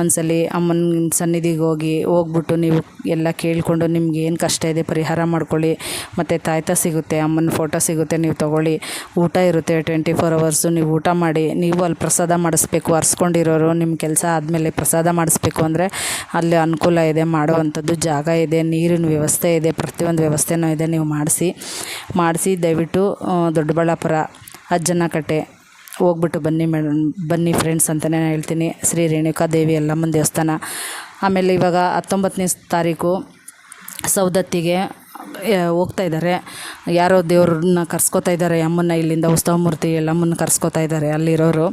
ಒಂದ್ಸಲ ಅಮ್ಮನ ಸನ್ನಿಧಿಗೆ ಹೋಗಿ, ಹೋಗ್ಬಿಟ್ಟು ನೀವು ಎಲ್ಲ ಕೇಳಿಕೊಂಡು ನಿಮ್ಗೆ ಏನು ಕಷ್ಟ ಇದೆ ಪರಿಹಾರ ಮಾಡ್ಕೊಳ್ಳಿ. ಮತ್ತು ತಾಯ್ತ ಸಿಗುತ್ತೆ, ಅಮ್ಮನ ಫೋಟೋ ಸಿಗುತ್ತೆ, ನೀವು ತೊಗೊಳ್ಳಿ. ಊಟ ಇರುತ್ತೆ, ಟ್ವೆಂಟಿ ಫೋರ್ ಅವರ್ಸು ನೀವು ಊಟ ಮಾಡಿ, ನೀವು ಅಲ್ಲಿ ಪ್ರಸಾದ ಮಾಡಿಸ್ಬೇಕು ಅರ್ಸ್ಕೊಂಡಿರೋರು ನಿಮ್ಮ ಕೆಲಸ ಆದಮೇಲೆ ಪ್ರಸಾದ ಮಾಡಿಸ್ಬೇಕು ಅಂದರೆ ಅಲ್ಲಿ ಅನುಕೂಲ ಇದೆ, ಮಾಡುವಂಥದ್ದು ಜಾಗ ಇದೆ, ನೀರಿನ ವ್ಯವಸ್ಥೆ ಇದೆ, ಪ್ರತಿಯೊಂದು ವ್ಯವಸ್ಥೆನೂ ಇದೆ, ನೀವು ಮಾಡಿಸಿ ಮಾಡಿಸಿ, ದಯವಿಟ್ಟು ದೊಡ್ಡಬಳ್ಳಾಪುರ, ಅಜ್ಜನಕಟ್ಟೆ ಹೋಗ್ಬಿಟ್ಟು ಬನ್ನಿ ಮೇಡಮ್ ಬನ್ನಿ ಫ್ರೆಂಡ್ಸ್ ಅಂತಲೇ ಹೇಳ್ತೀನಿ. ಶ್ರೀ ರೇಣುಕಾ ದೇವಿ ಯಲ್ಲಮ್ಮನ ದೇವಸ್ಥಾನ. ಆಮೇಲೆ ಇವಾಗ ಹತ್ತೊಂಬತ್ತನೇ ತಾರೀಕು ಸೌದತ್ತಿಗೆ ಹೋಗ್ತಾ ಇದ್ದಾರೆ ಯಾರೋ ದೇವ್ರನ್ನ ಕರ್ಸ್ಕೊತಾ ಇದ್ದಾರೆ ಅಮ್ಮನ್ನ ಇಲ್ಲಿಂದ ಉತ್ಸವ ಮೂರ್ತಿ ಎಲ್ಲಮ್ಮನ್ನ ಕರ್ಸ್ಕೊತಾ ಇದ್ದಾರೆ ಅಲ್ಲಿರೋರು.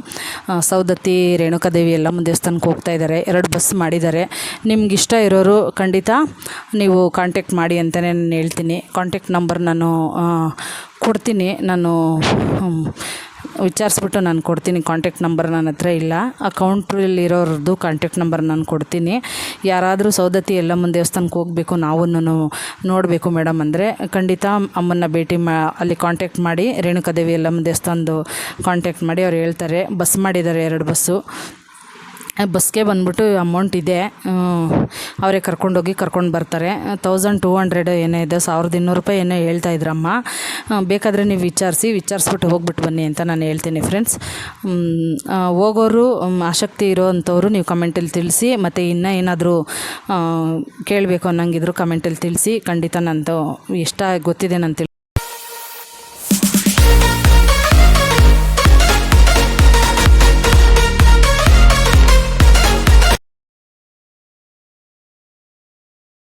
ಸೌದತ್ತಿ, ರೇಣುಕಾದೇವಿ ಎಲ್ಲಮ್ಮ ದೇವಸ್ಥಾನಕ್ಕೆ ಹೋಗ್ತಾ ಇದ್ದಾರೆ ಎರಡು ಬಸ್ ಮಾಡಿದ್ದಾರೆ. ನಿಮ್ಗೆ ಇಷ್ಟ ಇರೋರು ಖಂಡಿತ ನೀವು ಕಾಂಟ್ಯಾಕ್ಟ್ ಮಾಡಿ ಅಂತಲೇ ನಾನು ಹೇಳ್ತೀನಿ. ಕಾಂಟ್ಯಾಕ್ಟ್ ನಂಬರ್ ನಾನು ಕೊಡ್ತೀನಿ. ನಾನು ವಿಚಾರಿಸ್ಬಿಟ್ಟು ನಾನು ಕೊಡ್ತೀನಿ ಕಾಂಟ್ಯಾಕ್ಟ್ ನಂಬರ್ ನನ್ನ ಹತ್ರ ಇಲ್ಲ. ಆ ಕೌಂಟ್ರಲ್ಲಿರೋರ್ದು ಕಾಂಟ್ಯಾಕ್ಟ್ ನಂಬರ್ ನಾನು ಕೊಡ್ತೀನಿ. ಯಾರಾದರೂ ಸೌದತ್ತಿ ಎಲ್ಲಮ್ಮ ದೇವಸ್ಥಾನಕ್ಕೆ ಹೋಗಬೇಕು ನಾವು ನೋಡಬೇಕು ಮೇಡಮ್ ಅಂದರೆ. ಖಂಡಿತ ಅಮ್ಮನ್ನ ಭೇಟಿ ಮಾ, ಅಲ್ಲಿ ಕಾಂಟ್ಯಾಕ್ಟ್ ಮಾಡಿ ರೇಣುಕಾದೇವಿ ಎಲ್ಲಮ್ಮ ದೇವಸ್ಥಾನದ್ದು ಕಾಂಟ್ಯಾಕ್ಟ್ ಮಾಡಿ ಅವ್ರು ಹೇಳ್ತಾರೆ. ಬಸ್ ಮಾಡಿದ್ದಾರೆ ಎರಡು ಬಸ್ಸು. ಬಸ್ಗೆ ಬಂದ್ಬಿಟ್ಟು ಅಮೌಂಟ್ ಇದೆ. ಅವರೇ ಕರ್ಕೊಂಡೋಗಿ ಕರ್ಕೊಂಡು ಬರ್ತಾರೆ. ತೌಸಂಡ್ ಟೂ ಹಂಡ್ರೆಡ್ ಏನೋ ಇದೆ, ಸಾವಿರದ ಇನ್ನೂರು ರೂಪಾಯಿ ಏನೋ ಹೇಳ್ತಾ ಇದ್ರಮ್ಮ. ಬೇಕಾದರೆ ನೀವು ವಿಚಾರಿಸಿ, ವಿಚಾರಿಸ್ಬಿಟ್ಟು ಹೋಗ್ಬಿಟ್ಟು ಬನ್ನಿ ಅಂತ ನಾನು ಹೇಳ್ತೀನಿ ಫ್ರೆಂಡ್ಸ್ ಹೋಗೋರು ಆಸಕ್ತಿ ಇರೋ ಅಂಥವ್ರು ನೀವು ಕಮೆಂಟಲ್ಲಿ ತಿಳಿಸಿ, ಮತ್ತು ಇನ್ನೂ ಏನಾದರೂ ಕೇಳಬೇಕು ಅನ್ನಂಗಿದ್ರು ಕಮೆಂಟಲ್ಲಿ ತಿಳಿಸಿ, ಖಂಡಿತ ನಂದು ಇಷ್ಟ ಗೊತ್ತಿದೆ ನಾನು